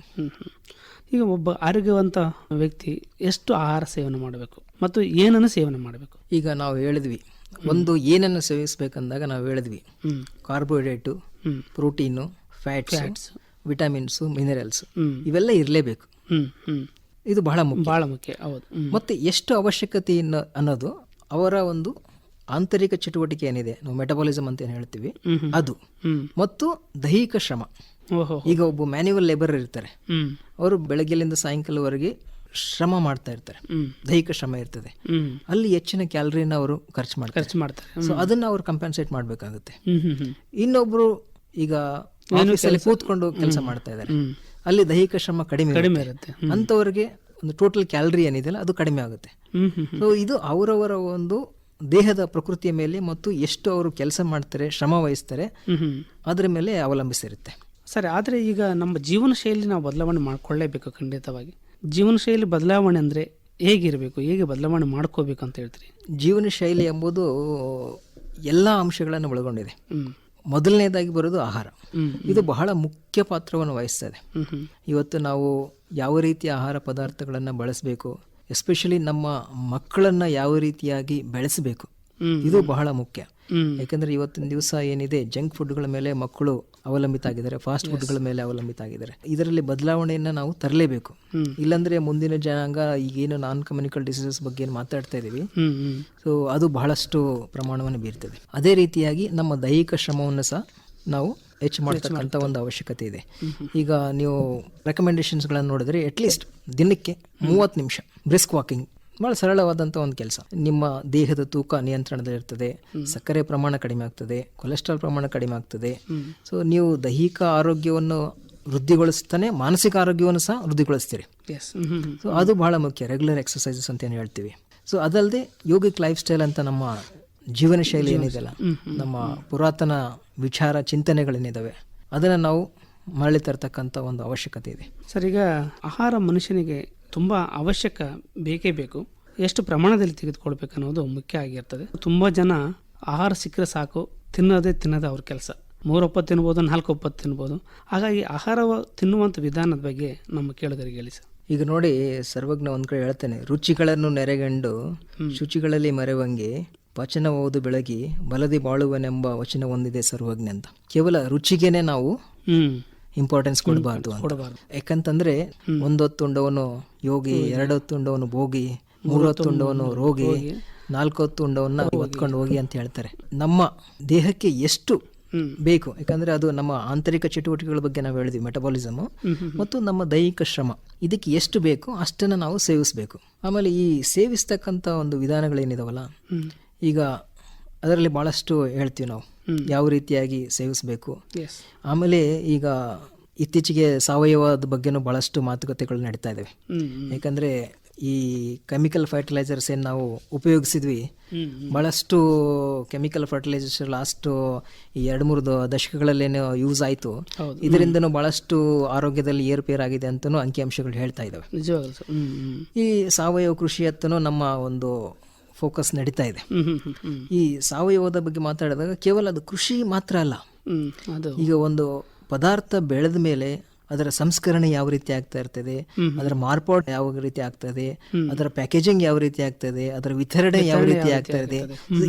ಈಗ ಒಬ್ಬ ಆರೋಗ್ಯವಂತ ವ್ಯಕ್ತಿ ಎಷ್ಟು ಆಹಾರ ಸೇವನೆ ಮಾಡಬೇಕು ಮತ್ತು ಏನನ್ನು ಸೇವನೆ ಮಾಡಬೇಕು? ಈಗ ನಾವು ಹೇಳಿದ್ವಿ ಒಂದು ಏನನ್ನು ಸೇವಿಸ್ಬೇಕಂದಾಗ ನಾವು ಹೇಳಿದ್ವಿ carbohydrate protein fats vitamins minerals ಇವೆಲ್ಲ ಇರಲೇಬೇಕು. ಇದು ಬಹಳ ಮುಖ್ಯ. ಬಹಳ ಮುಖ್ಯ ಹೌದು. ಮತ್ತು ಎಷ್ಟು ಅವಶ್ಯಕತೆ ಅನ್ನೋದು ಅವರ ಒಂದು ಆಂತರಿಕ ಚಟುವಟಿಕೆ ಏನಿದೆ ನಾವು ಮೆಟಬಾಲಿಸಮ್ ಅಂತ ಏನು ಹೇಳ್ತೀವಿ. ಅದು. ಮತ್ತು ದೈಹಿಕ ಶ್ರಮ. ಈಗ ಒಬ್ಬ ಮ್ಯಾನ್ಯುವಲ್ ಲೇಬರ್ ಇರ್ತಾರೆ. ಅವರು ಬೆಳಗ್ಗೆಲಿಂದ ಸಾಯಂಕಾಲವರೆಗೆ ಶ್ರಮ ಮಾಡ್ತಾ ಇರ್ತಾರೆ. ದೈಹಿಕ ಶ್ರಮ ಇರ್ತದೆ. ಅಲ್ಲಿ ಹೆಚ್ಚಿನ ಕ್ಯಾಲರಿನ ಅವರು ಖರ್ಚು ಮಾಡ್ತಾರೆ. ಖರ್ಚು ಮಾಡ್ತಾರೆ. ಸೊ ಅದನ್ನ ಅವ್ರು ಕಂಪೆನ್ಸೇಟ್ ಮಾಡಬೇಕಾಗುತ್ತೆ. ಇನ್ನೊಬ್ರು ಈಗ ಆಫೀಸಲ್ಲಿ ಕೂತ್ಕೊಂಡು ಕೆಲಸ ಮಾಡ್ತಾ ಇದ್ದಾರೆ. ಅಲ್ಲಿ ದೈಹಿಕ ಶ್ರಮ ಕಡಿಮೆ ಕಡಿಮೆ ಇರುತ್ತೆ. ಅಂತವರಿಗೆ ಅಂಥವ್ರಿಗೆ ಒಂದು ಟೋಟಲ್ ಕ್ಯಾಲರಿ ಏನಿದೆಯಲ್ಲ ಅದು ಕಡಿಮೆ ಆಗುತ್ತೆ. ಸೊ ಇದು ಅವರವರ ಒಂದು ದೇಹದ ಪ್ರಕೃತಿಯ ಮೇಲೆ ಮತ್ತು ಎಷ್ಟು ಅವರು ಕೆಲಸ ಮಾಡ್ತಾರೆ ಶ್ರಮ ವಹಿಸ್ತಾರೆ ಅದರ ಮೇಲೆ ಅವಲಂಬಿಸಿರುತ್ತೆ. ಸರಿ ಆದರೆ ಈಗ ನಮ್ಮ ಜೀವನ ಶೈಲಿ ನಾವು ಬದಲಾವಣೆ ಮಾಡ್ಕೊಳ್ಳೇಬೇಕು ಖಂಡಿತವಾಗಿ. ಜೀವನ ಶೈಲಿ ಬದಲಾವಣೆ ಅಂದರೆ ಹೇಗಿರಬೇಕು ಹೇಗೆ ಬದಲಾವಣೆ ಮಾಡ್ಕೋಬೇಕು ಅಂತ ಹೇಳ್ತೀರಿ? ಜೀವನ ಶೈಲಿ ಎಂಬುದು ಎಲ್ಲ ಅಂಶಗಳನ್ನು ಒಳಗೊಂಡಿದೆ. ಮೊದಲನೇದಾಗಿ ಬರೋದು ಆಹಾರ. ಇದು ಬಹಳ ಮುಖ್ಯ ಪಾತ್ರವನ್ನು ವಹಿಸ್ತದೆ. ಇವತ್ತು ನಾವು ಯಾವ ರೀತಿಯ ಆಹಾರ ಪದಾರ್ಥಗಳನ್ನು ಬಳಸಬೇಕು ಎಸ್ಪೆಷಲಿ ನಮ್ಮ ಮಕ್ಕಳನ್ನು ಯಾವ ರೀತಿಯಾಗಿ ಬೆಳೆಸಬೇಕು ಇದು ಬಹಳ ಮುಖ್ಯ. ಯಾಕಂದ್ರೆ ಇವತ್ತಿನ ದಿವಸ ಏನಿದೆ ಜಂಕ್ ಫುಡ್ಗಳ ಮೇಲೆ ಮಕ್ಕಳು ಅವಲಂಬಿತ ಆಗಿದ್ದಾರೆ. ಫಾಸ್ಟ್ ಫುಡ್ಗಳ ಮೇಲೆ ಅವಲಂಬಿತ ಆಗಿದ್ದಾರೆ. ಇದರಲ್ಲಿ ಬದಲಾವಣೆಯನ್ನು ನಾವು ತರಲೇಬೇಕು. ಇಲ್ಲಾಂದ್ರೆ ಮುಂದಿನ ಜನಾಂಗ ಈಗೇನು ನಾನ್ ಕಮ್ಯುನಿಕಲ್ ಡಿಸೀಸಸ್ ಬಗ್ಗೆ ಏನು ಮಾತಾಡ್ತಾ ಹ್ಮ್ ಸೊ ಅದು ಬಹಳಷ್ಟು ಪ್ರಮಾಣವನ್ನು ಬೀರ್ತದೆ. ಅದೇ ರೀತಿಯಾಗಿ ನಮ್ಮ ದೈಹಿಕ ಶ್ರಮವನ್ನು ಸಹ ನಾವು ಹೆಚ್ಚು ಮಾಡ್ತಕ್ಕಂಥ ಒಂದು ಅವಶ್ಯಕತೆ ಇದೆ. ಈಗ ನೀವು ರೆಕಮೆಂಡೇಶನ್ಸ್ಗಳನ್ನು ನೋಡಿದ್ರೆ ಅಟ್ಲೀಸ್ಟ್ ದಿನಕ್ಕೆ ಮೂವತ್ತು ನಿಮಿಷ ಬ್ರಿಸ್ಕ್ ವಾಕಿಂಗ್ ಭಾಳ ಸರಳವಾದಂಥ ಒಂದು ಕೆಲಸ. ನಿಮ್ಮ ದೇಹದ ತೂಕ ನಿಯಂತ್ರಣದಲ್ಲಿರ್ತದೆ ಸಕ್ಕರೆ ಪ್ರಮಾಣ ಕಡಿಮೆ ಆಗ್ತದೆ ಕೊಲೆಸ್ಟ್ರಾಲ್ ಪ್ರಮಾಣ ಕಡಿಮೆ ಆಗ್ತದೆ. ಸೊ ನೀವು ದೈಹಿಕ ಆರೋಗ್ಯವನ್ನು ವೃದ್ಧಿಗೊಳಿಸ್ತಾನೆ ಮಾನಸಿಕ ಆರೋಗ್ಯವನ್ನು ಸಹ ವೃದ್ಧಿಗೊಳಿಸ್ತೀರಿ. ಸೊ ಅದು ಬಹಳ ಮುಖ್ಯ ರೆಗ್ಯುಲರ್ ಎಕ್ಸಸೈಸಸ್ ಅಂತ ಏನು ಹೇಳ್ತೀವಿ. ಸೊ ಅದಲ್ಲದೆ ಯೋಗಿಕ್ ಲೈಫ್ ಸ್ಟೈಲ್ ಅಂತ ನಮ್ಮ ಜೀವನ ಶೈಲಿ ಏನಿದೆಯಲ್ಲ ನಮ್ಮ ಪುರಾತನ ವಿಚಾರ ಚಿಂತನೆಗಳೇನಿದ್ದಾವೆ ಅದನ್ನು ನಾವು ಮರಳಿ ತರ್ತಕ್ಕಂಥ ಒಂದು ಅವಶ್ಯಕತೆ ಇದೆ. ಸರ್ ಈಗ ಆಹಾರ ಮನುಷ್ಯನಿಗೆ ತುಂಬ ಅವಶ್ಯಕ ಬೇಕೇ ಬೇಕು. ಎಷ್ಟು ಪ್ರಮಾಣದಲ್ಲಿ ತೆಗೆದುಕೊಳ್ಬೇಕು ಅನ್ನೋದು ಮುಖ್ಯ ಆಗಿರ್ತದೆ. ತುಂಬ ಜನ ಆಹಾರ ಸಿಕ್ಕರೆ ಸಾಕು ತಿನ್ನೋದೇ ತಿನ್ನೋದೇ ಅವ್ರ ಕೆಲಸ. ಮೂರೊಪ್ಪತ್ತು ತಿನ್ಬೋದು ನಾಲ್ಕು ಒಪ್ಪತ್ತು ತಿನ್ಬೋದು. ಹಾಗಾಗಿ ಆಹಾರ ತಿನ್ನುವಂಥ ವಿಧಾನದ ಬಗ್ಗೆ ನಮ್ಮ ಕೇಳಿದರಿಗೆ ಹೇಳಿ ಸರ್. ಈಗ ನೋಡಿ ಸರ್ವಜ್ಞ ಒಂದು ಕಡೆ ಹೇಳ್ತೇನೆ ರುಚಿಗಳನ್ನು ನೆರೆಗಂಡು ಶುಚಿಗಳಲ್ಲಿ ಮರೆವಂಗೆ ವಚನ ಓದು ಬೆಳಗಿ ಬಲದಿ ಬಾಳುವನೆಂಬ ವಚನ ಒಂದಿದೆ ಸರ್ವಜ್ಞ ಅಂತ. ಕೇವಲ ರುಚಿಗೆನೆ ನಾವು ಇಂಪಾರ್ಟೆನ್ಸ್ ಕೊಡಬಾರ್ದು ಕೊಡಬಾರ್ದು. ಯಾಕಂತಂದ್ರೆ ಒಂದೊತ್ತುಂಡವನು ಯೋಗಿ ಎರಡೊತ್ತುಂಡವನು ಭೋಗಿ ಮೂರೊತ್ತುಂಡವನು ರೋಗಿ ನಾಲ್ಕೊತ್ತುಂಡವನ್ನ ಹೊತ್ಕೊಂಡು ಹೋಗಿ ಅಂತ ಹೇಳ್ತಾರೆ. ನಮ್ಮ ದೇಹಕ್ಕೆ ಎಷ್ಟು ಬೇಕು ಯಾಕಂದ್ರೆ ಅದು ನಮ್ಮ ಆಂತರಿಕ ಚಟುವಟಿಕೆಗಳ ಬಗ್ಗೆ ನಾವು ಹೇಳಿದ್ವಿ ಮೆಟಬಾಲಿಸಮ್ ಮತ್ತು ನಮ್ಮ ದೈಹಿಕ ಶ್ರಮ ಇದಕ್ಕೆ ಎಷ್ಟು ಬೇಕು ಅಷ್ಟನ್ನು ನಾವು ಸೇವಿಸಬೇಕು. ಆಮೇಲೆ ಈ ಸೇವಿಸ್ತಕ್ಕಂಥ ಒಂದು ವಿಧಾನಗಳೇನಿದಾವಲ್ಲ ಈಗ ಅದರಲ್ಲಿ ಭಾಳಷ್ಟು ಹೇಳ್ತೀವಿ ನಾವು. ಯಾವ ರೀತಿಯಾಗಿ ಸೇವಿಸಬೇಕು? ಆಮೇಲೆ ಈಗ ಇತ್ತೀಚೆಗೆ ಸಾವಯವದ ಬಗ್ಗೆನೂ ಬಹಳಷ್ಟು ಮಾತುಕತೆಗಳು ನಡೀತಾ ಇದ್ದಾವೆ ಹ್ಮ್ ಹ್ಮ್. ಈ ಕೆಮಿಕಲ್ ಫರ್ಟಿಲೈಸರ್ಸ್ ಏನು ನಾವು ಉಪಯೋಗಿಸಿದ್ವಿ ಬಹಳಷ್ಟು ಕೆಮಿಕಲ್ ಫರ್ಟಿಲೈಸರ್ಸ್ ಲಾಸ್ಟ್ ಈ ಎರಡು ಮೂರು ದಶಕಗಳಲ್ಲೇನು ಯೂಸ್ ಆಯಿತು. ಇದರಿಂದನೂ ಬಹಳಷ್ಟು ಆರೋಗ್ಯದಲ್ಲಿ ಏರುಪೇರಾಗಿದೆ ಅಂತಲೂ ಅಂಕಿಅಂಶಗಳು ಹೇಳ್ತಾ ಇದ್ದಾವೆ ಈ ಸಾವಯವ ಕೃಷಿ ಹತ್ತನೂ ನಮ್ಮ ಒಂದು ಫೋಕಸ್ ನಡೀತಾ ಇದೆ. ಈ ಸಾವಯವದ ಬಗ್ಗೆ ಮಾತಾಡಿದಾಗ ಕೇವಲ ಅದು ಕೃಷಿ ಮಾತ್ರ ಅಲ್ಲ. ಈಗ ಒಂದು ಪದಾರ್ಥ ಬೆಳೆದ ಮೇಲೆ ಅದರ ಸಂಸ್ಕರಣೆ ಯಾವ ರೀತಿ ಆಗ್ತಾ ಇರ್ತದೆ ಅದರ ಮಾರ್ಪಾಟ್ ಯಾವ ರೀತಿ ಆಗ್ತದೆ ಅದರ ಪ್ಯಾಕೇಜಿಂಗ್ ಯಾವ ರೀತಿ ಆಗ್ತದೆ ಅದರ ವಿತರಣೆ ಯಾವ ರೀತಿ ಆಗ್ತಾ ಇದೆ.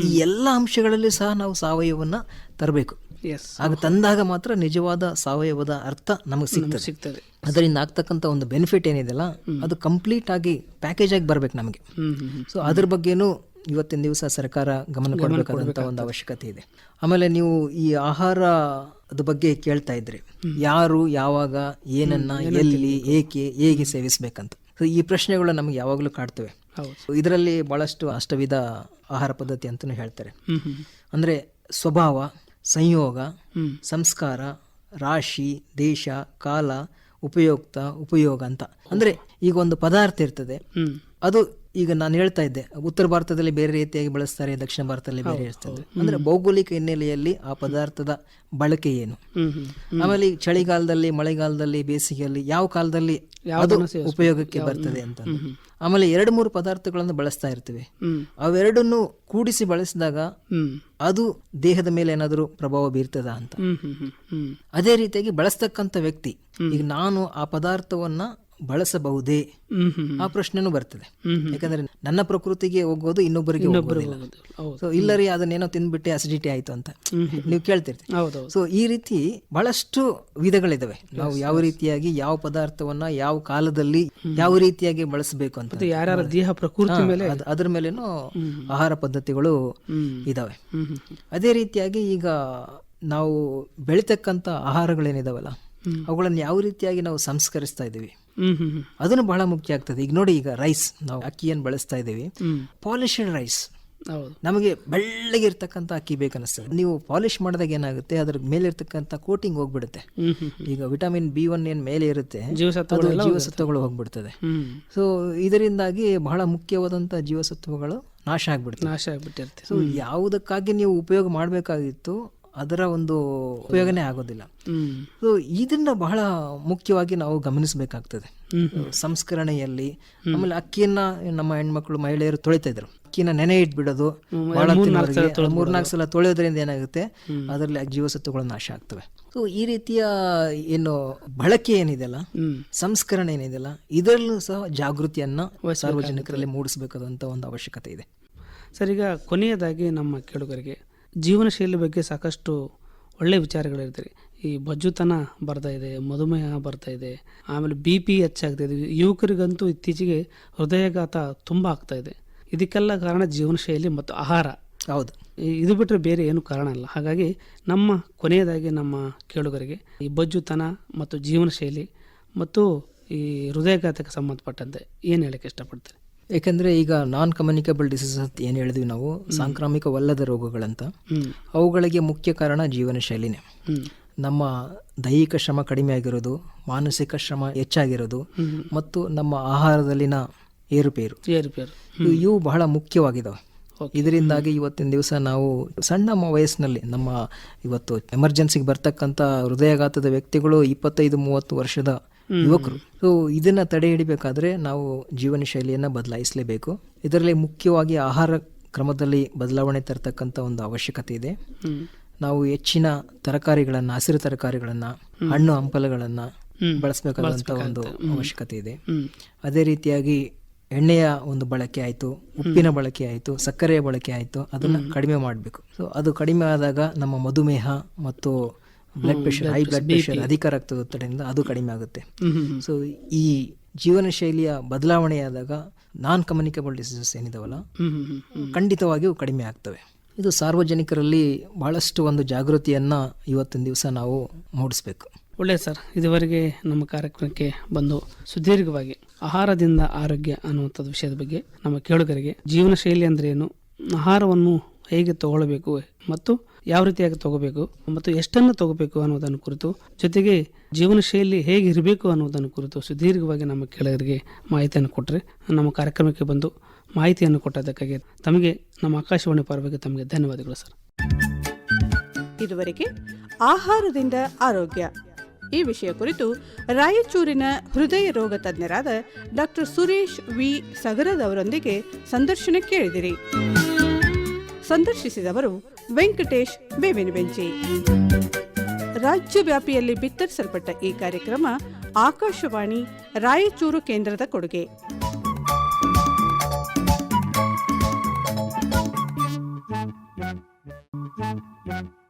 ಈ ಎಲ್ಲ ಅಂಶಗಳಲ್ಲಿ ಸಹ ನಾವು ಸಾವಯವನ್ನ ತರಬೇಕು. ಆಗ ತಂದಾಗ ಮಾತ್ರ ನಿಜವಾದ ಸಾವಯವದ ಅರ್ಥ ನಮಗೆ ಸಿಗ್ತದೆ. ಸಿಗ್ತದೆ. ಅದರಿಂದ ಆಗ್ತಕ್ಕಂಥ ಒಂದು ಬೆನಿಫಿಟ್ ಏನಿದೆಯಲ್ಲ ಅದು ಕಂಪ್ಲೀಟ್ ಆಗಿ ಪ್ಯಾಕೇಜ್ ಆಗಿ ಬರಬೇಕು ನಮಗೆ. ಸೊ ಅದ್ರ ಬಗ್ಗೆನೂ ಇವತ್ತಿನ ದಿವಸ ಸರ್ಕಾರ ಗಮನ ಕೊಡಬೇಕಾದಂಥ ಒಂದು ಅವಶ್ಯಕತೆ ಇದೆ. ಆಮೇಲೆ ನೀವು ಈ ಆಹಾರದ ಬಗ್ಗೆ ಕೇಳ್ತಾ ಇದ್ರಿ. ಯಾರು ಯಾವಾಗ ಏನನ್ನ ಎಲ್ಲಿ ಏಕೆ ಹೇಗೆ ಸೇವಿಸಬೇಕಂತ. ಸೊ ಈ ಪ್ರಶ್ನೆಗಳು ನಮ್ಗೆ ಯಾವಾಗಲೂ ಕಾಡ್ತವೆ. ಇದರಲ್ಲಿ ಬಹಳಷ್ಟು ಅಷ್ಟವಿಧ ಆಹಾರ ಪದ್ಧತಿ ಅಂತಲೂ ಹೇಳ್ತಾರೆ. ಹ್ಮ್ ಸ್ವಭಾವ ಸಂಯೋಗ. ಸಂಸ್ಕಾರ ರಾಶಿ ದೇಶ ಕಾಲ ಉಪಯುಕ್ತ ಉಪಯೋಗ ಅಂತ. ಅಂದ್ರೆ ಈಗ ಒಂದು ಪದಾರ್ಥ ಇರ್ತದೆ. ಅದು ಈಗ ನಾನು ಹೇಳ್ತಾ ಇದ್ದೆ ಉತ್ತರ ಭಾರತದಲ್ಲಿ ಬೇರೆ ರೀತಿಯಾಗಿ ಬಳಸ್ತಾರೆ ದಕ್ಷಿಣ ಭಾರತದಲ್ಲಿ ಬೇರೆ ಇರ್ತದೆ. ಅಂದ್ರೆ ಭೌಗೋಳಿಕ ಹಿನ್ನೆಲೆಯಲ್ಲಿ ಆ ಪದಾರ್ಥದ ಬಳಕೆ ಏನು? ಆಮೇಲೆ ಈ ಚಳಿಗಾಲದಲ್ಲಿ ಮಳೆಗಾಲದಲ್ಲಿ ಬೇಸಿಗೆಯಲ್ಲಿ ಯಾವ ಕಾಲದಲ್ಲಿ ಉಪಯೋಗಕ್ಕೆ ಬರ್ತದೆ ಅಂತ ಆಮೇಲೆ ಎರಡು ಮೂರು ಪದಾರ್ಥಗಳನ್ನು ಬಳಸ್ತಾ ಇರ್ತೀವಿ. ಅವೆರಡನ್ನು ಕೂಡಿಸಿ ಬಳಸಿದಾಗ ಅದು ದೇಹದ ಮೇಲೆ ಏನಾದರೂ ಪ್ರಭಾವ ಬೀರ್ತದ ಅಂತ. ಅದೇ ರೀತಿಯಾಗಿ ಬಳಸ್ತಕ್ಕಂಥ ವ್ಯಕ್ತಿ ಈಗ ನಾನು ಆ ಪದಾರ್ಥವನ್ನ ಬಳಸಬಹುದೇ? ಆ ಪ್ರಶ್ನೆನೂ ಬರ್ತದೆ. ಯಾಕಂದ್ರೆ ನನ್ನ ಪ್ರಕೃತಿಗೆ ಹೋಗೋದು ಇನ್ನೊಬ್ಬರಿಗೆ ಸೊ ಇಲ್ಲ ರೀ ಅದನ್ನೇನೋ ತಿನ್ಬಿಟ್ಟೆ ಅಸಿಡಿಟಿ ಆಯ್ತು ಅಂತ. ನೀವು ಕೇಳ್ತಿರ್ತೀವಿ ಸೊ ಈ ರೀತಿ ಬಹಳಷ್ಟು ವಿಧಗಳಿದಾವೆ. ನಾವು ಯಾವ ರೀತಿಯಾಗಿ ಯಾವ ಪದಾರ್ಥವನ್ನ ಯಾವ ಕಾಲದಲ್ಲಿ ಯಾವ ರೀತಿಯಾಗಿ ಬಳಸಬೇಕು ಅಂತ ಯಾರ ದೇಹ ಪ್ರಕೃತಿ ಮೇಲೆ ಅದ್- ಅದ್ರ ಮೇಲೇನು ಆಹಾರ ಪದ್ಧತಿಗಳು ಇದಾವೆ. ಅದೇ ರೀತಿಯಾಗಿ ಈಗ ನಾವು ಬೆಳಿತಕ್ಕಂಥ ಆಹಾರಗಳೇನಿದಾವಲ್ಲ ಅವುಗಳನ್ನು ಯಾವ ರೀತಿಯಾಗಿ ನಾವು ಸಂಸ್ಕರಿಸ್ತಾ ಇದ್ದೀವಿ? ಅದನ್ನು ಬಹಳ ಮುಖ್ಯ ಆಗ್ತದೆ. ಈಗ ನೋಡಿ ಈಗ ರೈಸ್ ನಾವು ಅಕ್ಕಿಯನ್ನು ಬಳಸ್ತಾ ಇದ್ದೀವಿ. ಪಾಲಿಶಡ್ ರೈಸ್ ನಮಗೆ ಬೆಳ್ಳಗಿರ್ತಕ್ಕಂಥ ಅಕ್ಕಿ ಬೇಕನ್ನಿಸ್ತದೆ. ನೀವು ಪಾಲಿಶ್ ಮಾಡಿದಾಗ ಏನಾಗುತ್ತೆ? ಅದ್ರ ಮೇಲೆ ಇರ್ತಕ್ಕಂಥ ಕೋಟಿಂಗ್ ಹೋಗ್ಬಿಡುತ್ತೆ. ಈಗ ವಿಟಮಿನ್ ಬಿ ಒನ್ ಏನ್ ಮೇಲೆ ಇರುತ್ತೆ? ಜೀವಸತ್ವಗಳು ಜೀವಸತ್ವಗಳು ಹೋಗ್ಬಿಡ್ತದೆ. ಸೊ ಇದರಿಂದಾಗಿ ಬಹಳ ಮುಖ್ಯವಾದಂತಹ ಜೀವಸತ್ವಗಳು ನಾಶ ಆಗ್ಬಿಡ್ತದೆ ನಾಶ ಆಗ್ಬಿಟ್ಟಿರುತ್ತೆ. ಸೊ ಯಾವುದಕ್ಕಾಗಿ ನೀವು ಉಪಯೋಗ ಮಾಡಬೇಕಾಗಿತ್ತು? ಅದರ ಒಂದು ಉಪಯೋಗನೇ ಆಗೋದಿಲ್ಲ. ಸೊ ಇದನ್ನ ಬಹಳ ಮುಖ್ಯವಾಗಿ ನಾವು ಗಮನಿಸಬೇಕಾಗ್ತದೆ. ಸಂಸ್ಕರಣೆಯಲ್ಲಿ ಆಮೇಲೆ ಅಕ್ಕಿಯನ್ನ ನಮ್ಮ ಹೆಣ್ಮಕ್ಳು ಮಹಿಳೆಯರು ತೊಳಿತಾ ಇದ್ರು ಅಕ್ಕಿನ ನೆನೆ ಇಟ್ಬಿಡೋದು ಮೂರ್ನಾಲ್ಕು ಸಲ ತೊಳೆಯೋದ್ರಿಂದ ಏನಾಗುತ್ತೆ? ಅದರಲ್ಲಿ ಜೀವಸತ್ವಗಳು ನಾಶ ಆಗ್ತವೆ. ಸೊ ಈ ರೀತಿಯ ಏನು ಬಳಕೆ ಏನಿದೆಯಲ್ಲ ಸಂಸ್ಕರಣೆ ಏನಿದೆಯಲ್ಲ ಇದರಲ್ಲೂ ಸಹ ಜಾಗೃತಿಯನ್ನ ಸಾರ್ವಜನಿಕರಲ್ಲಿ ಮೂಡಿಸಬೇಕಾದಂತ ಒಂದು ಅವಶ್ಯಕತೆ ಇದೆ. ಸರ್ ಈಗ ಕೊನೆಯದಾಗಿ ನಮ್ಮ ಕೇಳುಗರಿಗೆ ಜೀವನ ಶೈಲಿ ಬಗ್ಗೆ ಸಾಕಷ್ಟು ಒಳ್ಳೆಯ ವಿಚಾರಗಳಿರ್ತೀರಿ ಈ ಬಜ್ಜುತನ ಬರ್ತಾ ಇದೆ ಮಧುಮೇಹ ಬರ್ತಾ ಇದೆ ಆಮೇಲೆ ಬಿ ಪಿ ಹೆಚ್ಚಾಗ್ತಾ ಇದೆ. ಯುವಕರಿಗಂತೂ ಇತ್ತೀಚೆಗೆ ಹೃದಯಾಘಾತ ತುಂಬ ಆಗ್ತಾ ಇದೆ. ಇದಕ್ಕೆಲ್ಲ ಕಾರಣ ಜೀವನ ಶೈಲಿ ಮತ್ತು ಆಹಾರ. ಹೌದು. ಇದು ಬಿಟ್ಟರೆ ಬೇರೆ ಏನು ಕಾರಣ ಇಲ್ಲ. ಹಾಗಾಗಿ ನಮ್ಮ ಕೊನೆಯದಾಗಿ ನಮ್ಮ ಕೇಳುಗರಿಗೆ ಈ ಬಜ್ಜುತನ ಮತ್ತು ಜೀವನ ಶೈಲಿ ಮತ್ತು ಈ ಹೃದಯಾಘಾತಕ್ಕೆ ಸಂಬಂಧಪಟ್ಟಂತೆ ಏನು ಹೇಳಕ್ಕೆ ಇಷ್ಟಪಡ್ತಾರೆ? ಯಾಕಂದ್ರೆ ಈಗ ನಾನ್ ಕಮ್ಯುನಿಕೇಬಲ್ ಡಿಸೀಸ್ ಅಂತ ಏನು ಹೇಳಿದ್ವಿ ನಾವು ಸಾಂಕ್ರಾಮಿಕವಲ್ಲದ ರೋಗಗಳಂತ. ಅವುಗಳಿಗೆ ಮುಖ್ಯ ಕಾರಣ ಜೀವನ ಶೈಲಿನೇ. ನಮ್ಮ ದೈಹಿಕ ಶ್ರಮ ಕಡಿಮೆ ಆಗಿರೋದು ಮಾನಸಿಕ ಶ್ರಮ ಹೆಚ್ಚಾಗಿರೋದು ಮತ್ತು ನಮ್ಮ ಆಹಾರದಲ್ಲಿನ ಏರುಪೇರು. ಏರುಪೇರು. ಇವು- ಇವು ಬಹಳ ಮುಖ್ಯವಾಗಿದ್ದಾವೆ ಇದರಿಂದಾಗಿ ಇವತ್ತಿನ ದಿವಸ ನಾವು ಸಣ್ಣ ವಯಸ್ಸಿನಲ್ಲಿ ನಮ್ಮ ಇವತ್ತು ಎಮರ್ಜೆನ್ಸಿಗೆ ಬರ್ತಕ್ಕಂಥ ಹೃದಯಾಘಾತದ ವ್ಯಕ್ತಿಗಳು ಇಪ್ಪತ್ತೈದು ಮೂವತ್ತು ವರ್ಷದ ಯುವಕರು. ಸೊ ಇದನ್ನ ತಡೆ ಹಿಡಿಬೇಕಾದ್ರೆ ನಾವು ಜೀವನ ಶೈಲಿಯನ್ನ ಬದಲಾಯಿಸಲೇಬೇಕು. ಇದರಲ್ಲಿ ಮುಖ್ಯವಾಗಿ ಆಹಾರ ಕ್ರಮದಲ್ಲಿ ಬದಲಾವಣೆ ತರತಕ್ಕಂತ ಒಂದು ಅವಶ್ಯಕತೆ ಇದೆ. ನಾವು ಹೆಚ್ಚಿನ ತರಕಾರಿಗಳನ್ನ ಹಸಿರು ತರಕಾರಿಗಳನ್ನ ಹಣ್ಣು ಹಂಪಲುಗಳನ್ನ ಬಳಸಬೇಕಾದಂತ ಒಂದು ಅವಶ್ಯಕತೆ ಇದೆ. ಅದೇ ರೀತಿಯಾಗಿ ಎಣ್ಣೆಯ ಒಂದು ಬಳಕೆ ಆಯಿತು ಉಪ್ಪಿನ ಬಳಕೆ ಆಯಿತು ಸಕ್ಕರೆಯ ಬಳಕೆ ಆಯಿತು ಅದನ್ನ ಕಡಿಮೆ ಮಾಡಬೇಕು. ಸೊ ಅದು ಕಡಿಮೆ ಆದಾಗ ನಮ್ಮ ಮಧುಮೇಹ ಮತ್ತು blood pressure high blood pressure ಅಧಿಕ ರಕ್ತದೊತ್ತಡದಿಂದ ಅದು ಕಡಿಮೆ ಆಗುತ್ತೆ. ಸೊ ಈ ಜೀವನ ಶೈಲಿಯ ಬದಲಾವಣೆಯಾದಾಗ ನಾನ್ ಕಮ್ಯುನಿಕೇಬಲ್ ಡಿಸೀಸಸ್ ಏನಿದಾವಲ್ಲ. ಖಂಡಿತವಾಗಿಯೂ ಕಡಿಮೆ ಆಗ್ತವೆ ಇದು ಸಾರ್ವಜನಿಕರಲ್ಲಿ ಬಹಳಷ್ಟು ಒಂದು ಜಾಗೃತಿಯನ್ನ ಇವತ್ತಿನ ದಿವಸ ನಾವು ಮೂಡಿಸ್ಬೇಕು ಒಳ್ಳೆಯ ಸರ್ ಇದುವರೆಗೆ ನಮ್ಮ ಕಾರ್ಯಕ್ರಮಕ್ಕೆ ಬಂದು ಸುದೀರ್ಘವಾಗಿ ಆಹಾರದಿಂದ ಆರೋಗ್ಯ ಅನ್ನುವಂಥದ್ದು ವಿಷಯದ ಬಗ್ಗೆ ನಮ್ಮ ಕೇಳುಗರಿಗೆ ಜೀವನ ಶೈಲಿ ಅಂದ್ರೆ ಏನು ಆಹಾರವನ್ನು ಹೇಗೆ ತಗೊಳ್ಬೇಕು ಮತ್ತು ಯಾವ ರೀತಿಯಾಗಿ ತಗೋಬೇಕು ಮತ್ತು ಎಷ್ಟನ್ನು ತಗೋಬೇಕು ಅನ್ನೋದನ್ನು ಕುರಿತು, ಜೊತೆಗೆ ಜೀವನ ಶೈಲಿ ಹೇಗೆ ಇರಬೇಕು ಅನ್ನೋದನ್ನು ಕುರಿತು ಸುದೀರ್ಘವಾಗಿ ನಮ್ಮ ಕೆಳಗರಿಗೆ ಮಾಹಿತಿಯನ್ನು ಕೊಟ್ಟರೆ ನಮ್ಮ ಕಾರ್ಯಕ್ರಮಕ್ಕೆ ಬಂದು ಮಾಹಿತಿಯನ್ನು ಕೊಟ್ಟದಕ್ಕಾಗಿ ತಮಗೆ ನಮ್ಮ ಆಕಾಶವಾಣಿ ಪರವಾಗಿ ತಮಗೆ ಧನ್ಯವಾದಗಳು ಸರ್. ಇದುವರೆಗೆ ಆಹಾರದಿಂದ ಆರೋಗ್ಯ. ಈ ವಿಷಯ ಕುರಿತು ರಾಯಚೂರಿನ ಹೃದಯ ರೋಗ ತಜ್ಞರಾದ ಡಾಕ್ಟರ್ ಸುರೇಶ್ ವಿ. ಸಗರದವರೊಂದಿಗೆ ಸಂದರ್ಶನ ಕೇಳಿದಿರಿ ಸಂದರ್ಶಿಸಿದವರು ವೆಂಕಟೇಶ್ ಬೇವಿನ ಬೆಂಚಿ ರಾಜ್ಯವ್ಯಾಪಿಯಲ್ಲಿ ಬಿತ್ತರಿಸಲ್ಪಟ್ಟ ಈ ಕಾರ್ಯಕ್ರಮ ಆಕಾಶವಾಣಿ ರಾಯಚೂರು ಕೇಂದ್ರದ ಕೊಡುಗೆ Thank.